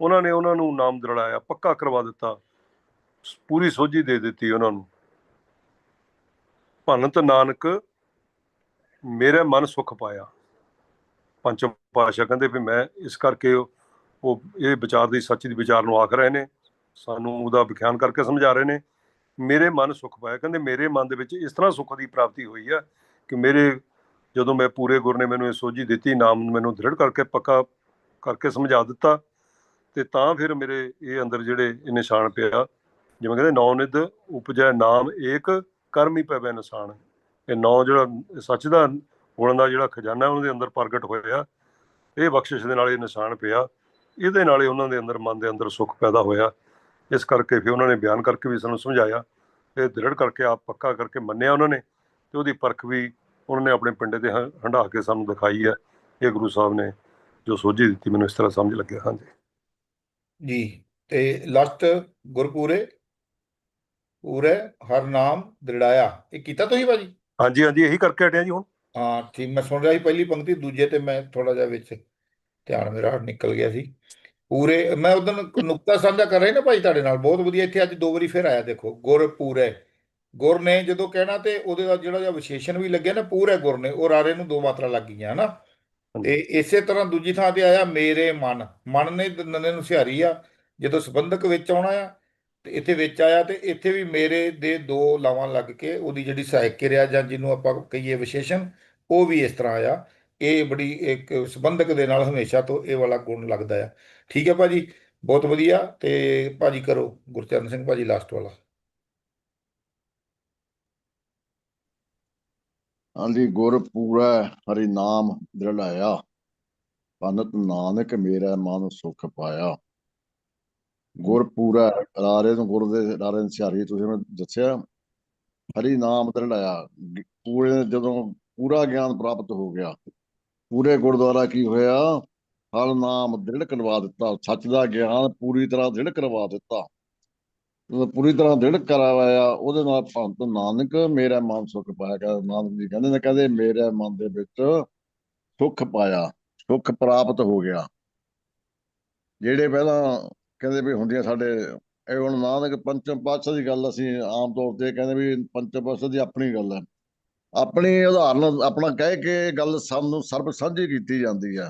ਉਹਨਾਂ ਨੇ ਉਹਨਾਂ ਨੂੰ ਨਾਮ ਦਰੜਾਇਆ ਪੱਕਾ ਕਰਵਾ ਦਿੱਤਾ। ਪੂਰੀ ਸੋਝੀ ਦੇ ਦਿੱਤੀ ਉਹਨਾਂ ਨੂੰ। ਭਨਤ ਨਾਨਕ ਮੇਰੇ ਮਨ ਸੁਖ ਪਾਇਆ। ਪੰਚਮ ਪਾਤਸ਼ਾਹ ਕਹਿੰਦੇ ਵੀ ਮੈਂ ਇਸ ਕਰਕੇ ਉਹ ਇਹ ਵਿਚਾਰ ਦੀ, ਸੱਚ ਦੀ ਵਿਚਾਰ ਨੂੰ ਆਖ ਰਹੇ ਨੇ। ਸਾਨੂੰ ਉਹਦਾ ਵਿਖਿਆਨ ਕਰਕੇ ਸਮਝਾ ਰਹੇ ਨੇ। ਮੇਰੇ ਮਨ ਸੁਖ ਪਾਇਆ। ਕਹਿੰਦੇ ਮੇਰੇ ਮਨ ਦੇ ਵਿੱਚ ਇਸ ਤਰ੍ਹਾਂ ਸੁਖ ਦੀ ਪ੍ਰਾਪਤੀ ਹੋਈ ਹੈ ਕਿ ਮੇਰੇ ਜਦੋਂ ਮੈਂ ਪੂਰੇ ਗੁਰ ਨੇ ਮੈਨੂੰ ਇਹ ਸੋਝੀ ਦਿੱਤੀ, ਨਾਮ ਮੈਨੂੰ ਦ੍ਰਿੜ ਕਰਕੇ ਪੱਕਾ ਕਰਕੇ ਸਮਝਾ ਦਿੱਤਾ ਤੇ ਤਾਂ ਫਿਰ ਮੇਰੇ ਇਹ ਅੰਦਰ ਜਿਹੜੇ ਇਹ ਨਿਸ਼ਾਨ ਪਿਆ, ਜਿਵੇਂ ਕਹਿੰਦੇ ਨੌ ਨਿਧ, ਉਪਜੈ ਨਾਮ ਏਕ, ਕਰਮ ਹੀ ਪਵੇ ਨਿਸ਼ਾਨ। ਇਹ ਨੌ ਜਿਹੜਾ ਸੱਚ ਦਾ ਹੋਣ ਦਾ ਜਿਹੜਾ ਖਜ਼ਾਨਾ ਉਹਨਾਂ ਦੇ ਅੰਦਰ ਪ੍ਰਗਟ ਹੋਇਆ। ਇਹ ਬਖਸ਼ਿਸ਼ ਦੇ ਨਾਲ ਇਹ ਨਿਸ਼ਾਨ ਪਿਆ। ਇਹਦੇ ਨਾਲ ਹੀ ਉਹਨਾਂ ਦੇ ਅੰਦਰ ਮਨ ਦੇ ਅੰਦਰ ਸੁੱਖ ਪੈਦਾ ਹੋਇਆ। ਇਸ ਕਰਕੇ ਫਿਰ ਉਹਨਾਂ ਨੇ ਬਿਆਨ ਕਰਕੇ ਵੀ ਸਾਨੂੰ ਸਮਝਾਇਆ। ਤੇ ਦ੍ਰਿੜ ਕਰਕੇ ਆਪ ਪੱਕਾ ਕਰਕੇ ਮੰਨਿਆ ਉਹਨਾਂ ਨੇ ਤੇ ਉਹਦੀ ਪਰਖ ਵੀ ਉਹਨਾਂ ਨੇ ਆਪਣੇ ਪਿੰਡੇ ਤੇ ਹ- ਹੰਢਾ ਕੇ ਸਾਨੂੰ ਦਿਖਾਈ ਹੈ ਇਹ ਗੁਰੂ ਸਾਹਿਬ ਨੇ ਜੋ ਸੋਝੀ ਦਿੱਤੀ ਮੈਨੂੰ ਇਸ ਤਰ੍ਹਾਂ ਸਮਝ ਲੱਗਿਆ ਹਾਂਜੀ। ਜੀ ਤੇ ਲਾਸਟ ਗੁਰਪੂਰੇ ਪੂਰੇ ਹਰ ਨਾਮ ਦ੍ਰਿੜਾਇਆ। ਇਹ ਕੀਤਾ ਤੁਸੀਂ ਭਾਜੀ? ਹਾਂਜੀ ਹਾਂਜੀ ਇਹੀ ਕਰਕੇ ਹਟਿਆ ਜੀ ਹੁਣ। ਹਾਂ ਠੀਕ ਮੈਂ ਸੁਣ ਰਿਹਾ ਸੀ ਪਹਿਲੀ ਪੰਕਤੀ ਦੂਜੇ ਤੇ ਮੈਂ ਥੋੜਾ ਜਿਹਾ ਵਿੱਚ ਧਿਆਨ ਮੇਰਾ ਨਿਕਲ ਗਿਆ ਸੀ। ਪੂਰੇ ਮੈਂ ਉਦੋਂ ਨੁਕਤਾ ਸਾਂਝਾ ਕਰ ਰਿਹਾ ਨਾ ਭਾਈ ਤੁਹਾਡੇ ਨਾਲ ਬਹੁਤ ਵਧੀਆ ਇੱਥੇ ਅੱਜ ਦੋ ਵਾਰੀ ਫਿਰ ਆਇਆ ਦੇਖੋ ਗੁਰ ਪੂਰੇ ਗੁਰ ਨੇ ਜਦੋਂ ਕਹਿਣਾ ਤੇ ਉਹਦੇ ਦਾ ਜਿਹੜਾ ਜਿਹਾ ਵਿਸ਼ੇਸ਼ਣ ਵੀ ਲੱਗਿਆ ਨਾ ਪੂਰੇ ਗੁਰ ਨੇ ਉਹ ਰਾਰੇ ਨੂੰ ਦੋ ਮਾਤਰਾ ਲੱਗ ਗਈਆਂ ਹਨਾ? ਤੇ ਇਸੇ ਤਰ੍ਹਾਂ ਦੂਜੀ ਥਾਂ ਤੇ ਆਇਆ ਮੇਰੇ ਮਨ। ਮਨ ਨੇ ਨੰਨੇ ਨੂੰ ਸਿਹਾਰੀ ਆ ਜਦੋਂ ਸੰਬੰਧਕ ਵਿੱਚ ਆਉਣਾ ਆ ਤੇ ਇੱਥੇ ਵਿੱਚ ਆਇਆ ਤੇ ਇੱਥੇ ਵੀ ਮੇਰੇ ਦੇ ਦੋ ਲਾਵਾਂ ਲੱਗ ਕੇ ਉਹਦੀ ਜਿਹੜੀ ਸਹਾਇਕ ਕਿਰਿਆ ਜਾਂ ਜਿਹਨੂੰ ਆਪਾਂ ਕਹੀਏ ਵਿਸ਼ੇਸ਼ਣ ਉਹ ਵੀ ਇਸ ਤਰ੍ਹਾਂ ਆਇਆ ਇਹ ਬੜੀ ਇੱਕ ਸੰਬੰਧਕ ਦੇ ਨਾਲ ਹਮੇਸ਼ਾ ਤੋਂ ਇਹ ਵਾਲਾ ਗੁਣ ਲੱਗਦਾ ਆ। ਠੀਕ ਹੈ ਭਾਜੀ? ਬਹੁਤ ਵਧੀਆ ਤੇ ਭਾਜੀ ਕਰੋ ਗੁਰਚਰਨ ਸਿੰਘ ਭਾਜੀ ਲਾਸਟ ਵਾਲਾ। ਹਾਂਜੀ ਗੁਰ ਪੂਰਾ ਹਰੀ ਨਾਮ ਦ੍ਰਿੜਾਇਆ ਪੰਨਤ ਨਾਨਕ ਮੇਰਾ ਮਨ ਸੁਖ ਪਾਇਆ। ਗੁਰ ਪੂਰਾ, ਰਾਰੇ ਨੂੰ ਗੁਰ ਦੇ ਰਾਰੇ ਨੂੰ ਸਿਹਾਰੀ, ਤੁਸੀਂ ਮੈਨੂੰ ਦੱਸਿਆ, ਹਰੀ ਨਾਮ ਦ੍ਰਿੜਾਇਆ। ਗ- ਪੂਰੇ ਜਦੋਂ ਪੂਰਾ ਗਿਆਨ ਪ੍ਰਾਪਤ ਹੋ ਗਿਆ, ਪੂਰੇ ਗੁਰਦੁਆਰਾ ਕੀ ਹੋਇਆ? ਹਰ ਨਾਮ ਦ੍ਰਿੜ ਕਰਵਾ ਦਿੱਤਾ। ਸੱਚ ਦਾ ਗਿਆਨ ਪੂਰੀ ਤਰ੍ਹਾਂ ਦ੍ਰਿੜ ਕਰਵਾ ਦਿੱਤਾ। ਪੂਰੀ ਤਰ੍ਹਾਂ ਦ੍ਰਿੜ ਕਰਵਾਇਆ ਉਹਦੇ ਨਾਲ ਭਗਤ ਨਾਨਕ, ਮੇਰਾ ਮਨ ਸੁਖ ਪਾਇਆ। ਕਹਿੰਦਾ, ਨਾਨਕ ਜੀ ਕਹਿੰਦੇ ਨੇ, ਕਹਿੰਦੇ ਮੇਰੇ ਮਨ ਦੇ ਵਿੱਚ ਸੁਖ ਪਾਇਆ, ਸੁਖ ਪ੍ਰਾਪਤ ਹੋ ਗਿਆ। ਜਿਹੜੇ ਪਹਿਲਾਂ ਕਹਿੰਦੇ ਵੀ ਹੁੰਦੀਆਂ ਸਾਡੇ, ਇਹ ਹੁਣ ਨਾਨਕ ਪੰਚਮ ਪਾਤਸ਼ਾਹ ਦੀ ਗੱਲ ਅਸੀਂ ਆਮ ਤੌਰ ਤੇ ਕਹਿੰਦੇ ਵੀ ਪੰਚਮ ਪਾਤਸ਼ਾਹ ਦੀ ਆਪਣੀ ਗੱਲ ਹੈ। ਆਪਣੀ ਉਦਾਹਰਨ ਆਪਣਾ ਕਹਿ ਕੇ ਗੱਲ ਸਾਨੂੰ ਸਰਬ ਸਾਂਝੀ ਕੀਤੀ ਜਾਂਦੀ ਹੈ।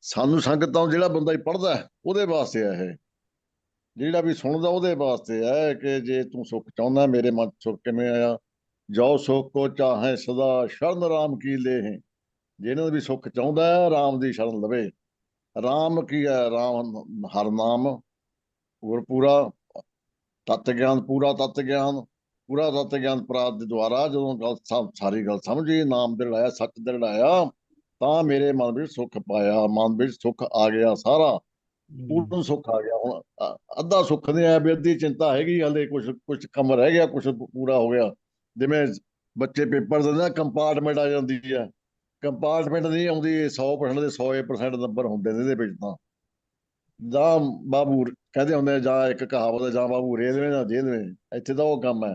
ਸਾਨੂੰ ਸੰਗਤਾਂ ਜਿਹੜਾ ਬੰਦਾ ਹੀ ਪੜਦਾ ਉਹਦੇ ਵਾਸਤੇ ਹੈ ਇਹ। ਜਿਹੜਾ ਵੀ ਸੁਣਦਾ ਉਹਦੇ ਵਾਸਤੇ ਹੈ ਕਿ ਜੇ ਤੂੰ ਸੁੱਖ ਚਾਹੁੰਦਾ ਮੇਰੇ ਮਨ 'ਚ ਸੁੱਖ ਕਿਵੇਂ ਆਇਆ? ਜੋ ਸੁੱਖ ਕੋ ਚਾਹੇ ਸਦਾ, ਸ਼ਰਨ ਰਾਮ ਕੀ ਲੇਹ? ਜਿਹਨਾਂ ਵੀ ਸੁੱਖ ਚਾਹੁੰਦਾ ਹੈ, ਰਾਮ ਦੀ ਸ਼ਰਨ ਲਵੇ। ਰਾਮ ਕੀ ਹੈ? ਰਾਮ ਹਰ ਨਾਮ। ਗੁਰ ਪੂਰਾ ਤਤ ਗਿਆਨ ਪੂਰਾ ਤਤ ਗਿਆਨ ਪੂਰਾ ਤਤ ਗਿਆਨ ਪ੍ਰਾਪਤ ਦੇ ਦੁਆਰਾ ਜਦੋਂ ਗੱਲ ਸਾਰੀ ਗੱਲ ਸਮਝੀ, ਨਾਮ ਦਿਲਾਇਆ ਸੱਚ ਦਿਲਾਇਆ ਤਾਂ ਮੇਰੇ ਮਨ ਵਿੱਚ ਸੁੱਖ ਪਾਇਆ, ਮਨ ਵਿੱਚ ਸੁੱਖ ਆ ਗਿਆ ਸਾਰਾ। ਪੂਰਨ ਸੁੱਖ ਆ ਗਿਆ। ਹੁਣ ਅੱਧਾ ਸੁੱਖ ਨਹੀਂ ਆਇਆ ਵੀ ਅੱਧੀ ਚਿੰਤਾ ਹੈਗੀ ਹਲੇ ਕੁਝ ਕੁਝ ਕੰਮ ਰਹਿ ਗਿਆ ਕੁਝ ਪੂਰਾ ਹੋ ਗਿਆ। ਜਿਵੇਂ ਬੱਚੇ ਪੇਪਰ ਦਿੰਦੇ ਆ ਕੰਪਾਰਟਮੈਂਟ ਆ ਜਾਂਦੀ ਹੈ ਕੰਪਾਰਟਮੈਂਟ ਨਹੀਂ ਆਉਂਦੀ 100% ਦੇ 100% ਨੰਬਰ ਹੁੰਦੇ ਨੇ ਇਹਦੇ ਵਿੱਚ ਤਾਂ। ਜਾਂ ਬਾਬੂ ਕਹਿੰਦੇ ਹੁੰਦੇ ਆ, ਜਾਂ ਇੱਕ ਕਹਾਵਤ ਹੈ ਜਾਂ ਬਾਬੂ ਰੇਲਵੇ ਜਾਂ ਜੇਲ੍ਹਵੇਂ ਇੱਥੇ ਤਾਂ ਉਹ ਕੰਮ ਹੈ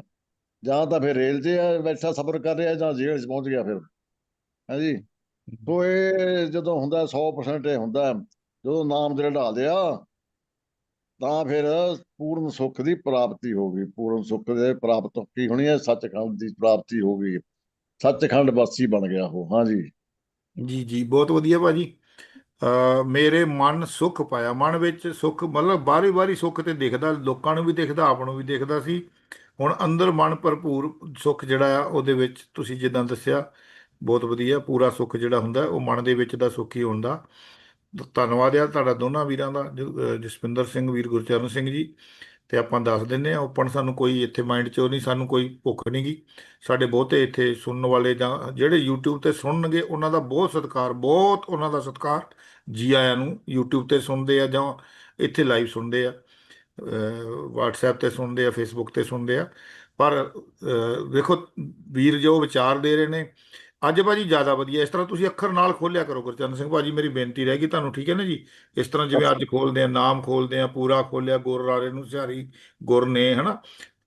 ਜਾਂ ਤਾਂ ਫਿਰ ਰੇਲ 'ਚ ਬੈਠਾ ਸਫ਼ਰ ਕਰ ਰਿਹਾ ਜਾਂ ਜੇਲ੍ਹ 'ਚ ਪਹੁੰਚ ਗਿਆ ਫਿਰ। ਹਾਂਜੀ ਸੋ ਇਹ ਜਦੋਂ ਹੁੰਦਾ 100% ਇਹ ਹੁੰਦਾ। ਜਦੋਂ ਨਾਮ ਦੇ ਢਾਲ ਦਿਆ ਤਾਂ ਫਿਰ ਪੂਰਨ ਸੁੱਖ ਦੀ ਪ੍ਰਾਪਤੀ ਹੋ ਗਈ। ਪੂਰਨ ਸੁੱਖ ਦੇ ਪ੍ਰਾਪਤ ਕੀ ਹੋਣੀ ਹੈ? ਸੱਚਖੰਡ ਦੀ ਪ੍ਰਾਪਤੀ ਹੋ ਗਈ। ਸੱਚਖੰਡ ਵਾਸੀ ਬਣ ਗਿਆ ਉਹ। ਹਾਂਜੀ ਜੀ। ਜੀ ਬਹੁਤ ਵਧੀਆ ਭਾਜੀ। ਮੇਰੇ ਮਨ ਸੁਖ ਪਾਇਆ। ਮਨ ਵਿੱਚ ਸੁਖ, ਮਤਲਬ ਬਾਰੀ ਬਾਰੀ ਸੁਖ ਤੇ ਦਿਖਦਾ। ਲੋਕਾਂ ਨੂੰ ਵੀ ਦਿਖਦਾ, ਆਪ ਨੂੰ ਵੀ ਦਿਖਦਾ ਸੀ। ਹੁਣ ਅੰਦਰ ਮਨ ਭਰਪੂਰ ਸੁਖ ਜਿਹੜਾ ਆ, ਉਹਦੇ ਵਿੱਚ ਤੁਸੀਂ ਜਿੱਦਾਂ ਦੱਸਿਆ, ਬਹੁਤ ਵਧੀਆ। ਪੂਰਾ ਸੁਖ ਜਿਹੜਾ ਹੁੰਦਾ, ਉਹ ਮਨ ਦੇ ਵਿੱਚ ਦਾ ਸੁਖ ਹੀ ਹੁੰਦਾ। ਧੰਨਵਾਦ ਆ ਤੁਹਾਡਾ ਦੋਨਾਂ ਵੀਰਾਂ ਦਾ ਜ- ਜਸਵਿੰਦਰ ਸਿੰਘ, ਵੀਰ ਗੁਰਚਰਨ ਸਿੰਘ ਜੀ। ਤੇ ਆਪਾਂ ਦੱਸ ਦਿੰਨੇ ਆ ਓਪਨ ਸਾਨੂੰ ਕੋਈ ਇੱਥੇ ਮਾਈਂਡ 'ਚ ਉਹ ਨਹੀਂ, ਸਾਨੂੰ ਕੋਈ ਭੁੱਖ ਨਹੀਂ ਗੀ। ਸਾਡੇ ਬਹੁਤੇ ਇੱਥੇ ਸੁਣਨ ਵਾਲੇ ਜਾਂ ਜਿਹੜੇ YouTube ਤੇ ਸੁਣਨਗੇ, ਉਹਨਾਂ ਦਾ ਬਹੁਤ ਸਤਿਕਾਰ, ਬਹੁਤ ਉਹਨਾਂ ਦਾ ਸਤਿਕਾਰ ਜੀ ਆਇਆਂ ਨੂੰ YouTube ਤੇ ਸੁਣਦੇ ਆ ਜਾਂ ਇੱਥੇ ਲਾਈਵ ਸੁਣਦੇ ਆ। ਅਹ, WhatsApp ਤੇ ਸੁਣਦੇ ਆ, Facebook ਤੇ ਸੁਣਦੇ ਆ। ਪਰ, ਅਹ, ਵੇਖੋ, ਵੀਰ ਜੋ ਵਿਚਾਰ ਦੇ ਰਹੇ ਨੇ ਅੱਜ ਭਾਜੀ ਜ਼ਿਆਦਾ ਵਧੀਆ। ਇਸ ਤਰ੍ਹਾਂ ਤੁਸੀਂ ਅੱਖਰ ਨਾਲ ਖੋਲਿਆ ਕਰੋ ਗੁਰਚਰਨ ਸਿੰਘ। ਭਾਜੀ ਮੇਰੀ ਬੇਨਤੀ ਰਹੇਗੀ ਤੁਹਾਨੂੰ ਠੀਕ ਹੈ ਨਾ ਜੀ? ਇਸ ਤਰ੍ਹਾਂ ਜਿਵੇਂ ਅੱਜ ਖੋਲਦੇ ਆ ਨਾਮ ਖੋਲਦੇ ਆ ਪੂਰਾ ਖੋਲਿਆ ਗੁਰ ਰਾਰੇ ਨੂੰ ਸਿਹਾਰੀ ਗੁਰ ਨੇ ਹਨਾ?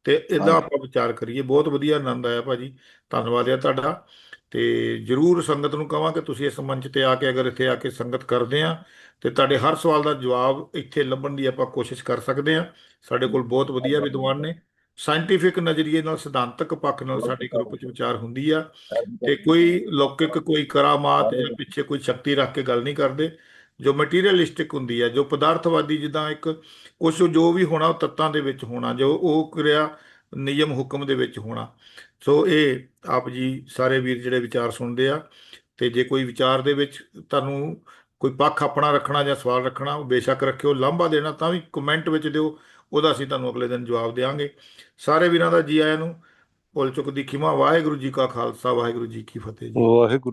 ਤੇ ਇਦਾਂ ਹਾਂਜੀ। ਆਪਾਂ ਵਿਚਾਰ ਕਰੀਏ। ਬਹੁਤ ਵਧੀਆ ਆਨੰਦ ਆਇਆ ਭਾਜੀ। ਧੰਨਵਾਦ ਹੈ ਤੁਹਾਡਾ। ਤੇ ਜਰੂਰ ਸੰਗਤ ਨੂੰ ਕਹਾਂ ਕਿ ਤੁਸੀਂ ਇਸ ਮੰਚ ਤੇ ਆ ਕੇ ਅਗਰ ਇੱਥੇ ਆ ਕੇ ਸੰਗਤ ਕਰਦੇ ਆ ਤੇ ਤੁਹਾਡੇ ਹਰ ਸਵਾਲ ਦਾ ਜਵਾਬ ਇੱਥੇ ਲੱਭਣ ਦੀ ਆਪਾਂ ਕੋਸ਼ਿਸ਼ ਕਰ ਸਕਦੇ ਆ। ਸਾਡੇ ਕੋਲ ਬਹੁਤ ਵਧੀਆ ਵਿਦਵਾਨ ਨੇ। ਸਾਇੰਟੀਫਿਕ ਨਜ਼ਰੀਏ ਨਾਲ ਸਿਧਾਂਤਕ ਪੱਖ ਨਾਲ ਸਾਡੇ ਗਰੁੱਪ ਵਿੱਚ ਵਿਚਾਰ ਹੁੰਦੀ ਆ ਤੇ ਕੋਈ ਲੌਕਿਕ ਕੋਈ ਕਰਾਮਾਤ ਜਾਂ ਪਿੱਛੇ ਕੋਈ ਸ਼ਕਤੀ ਰੱਖ ਕੇ ਗੱਲ ਨਹੀਂ ਕਰਦੇ। ਜੋ ਮਟੀਰੀਅਲਿਸਟਿਕ ਹੁੰਦੀ ਹੈ ਜੋ ਪਦਾਰਥਵਾਦੀ ਜਿੱਦਾਂ ਇੱਕ ਕੁਛ ਜੋ ਵੀ ਹੋਣਾ ਉਹ ਤੱਤਾਂ ਦੇ ਵਿੱਚ ਹੋਣਾ ਜੋ ਉਹ ਕਿਰਿਆ ਨਿਯਮ ਹੁਕਮ ਦੇ ਵਿੱਚ ਹੋਣਾ। ਸੋ ਇਹ ਆਪ ਜੀ ਸਾਰੇ ਵੀਰ ਜਿਹੜੇ ਵਿਚਾਰ ਸੁਣਦੇ ਆ ਤੇ ਜੇ ਕੋਈ ਵਿਚਾਰ ਦੇ ਵਿੱਚ ਤੁਹਾਨੂੰ ਕੋਈ ਪੱਖ ਆਪਣਾ ਰੱਖਣਾ ਜਾਂ ਸਵਾਲ ਰੱਖਣਾ ਉਹ ਬੇਸ਼ੱਕ ਰੱਖਿਓ ਲਾਂਭਾ ਦੇਣਾ ਤਾਂ ਵੀ ਕਮੈਂਟ ਵਿੱਚ ਦਿਓ। ਉਹਦਾ ਅਸੀਂ ਤੁਹਾਨੂੰ ਅਗਲੇ ਦਿਨ ਜਵਾਬ ਦੇਵਾਂਗੇ ਸਾਰੇ ਵੀਰਾਂ ਦਾ ਜੀ ਆਇਆਂ ਨੂੰ ਭੁੱਲ ਚੁੱਕ ਦੀ ਖਿਮਾ। ਵਾਹਿਗੁਰੂ ਜੀ ਕਾ ਖਾਲਸਾ, ਵਾਹਿਗੁਰੂ ਜੀ ਕੀ ਫਤਿਹ ਜੀ। ਵਾਹਿਗੁਰੂ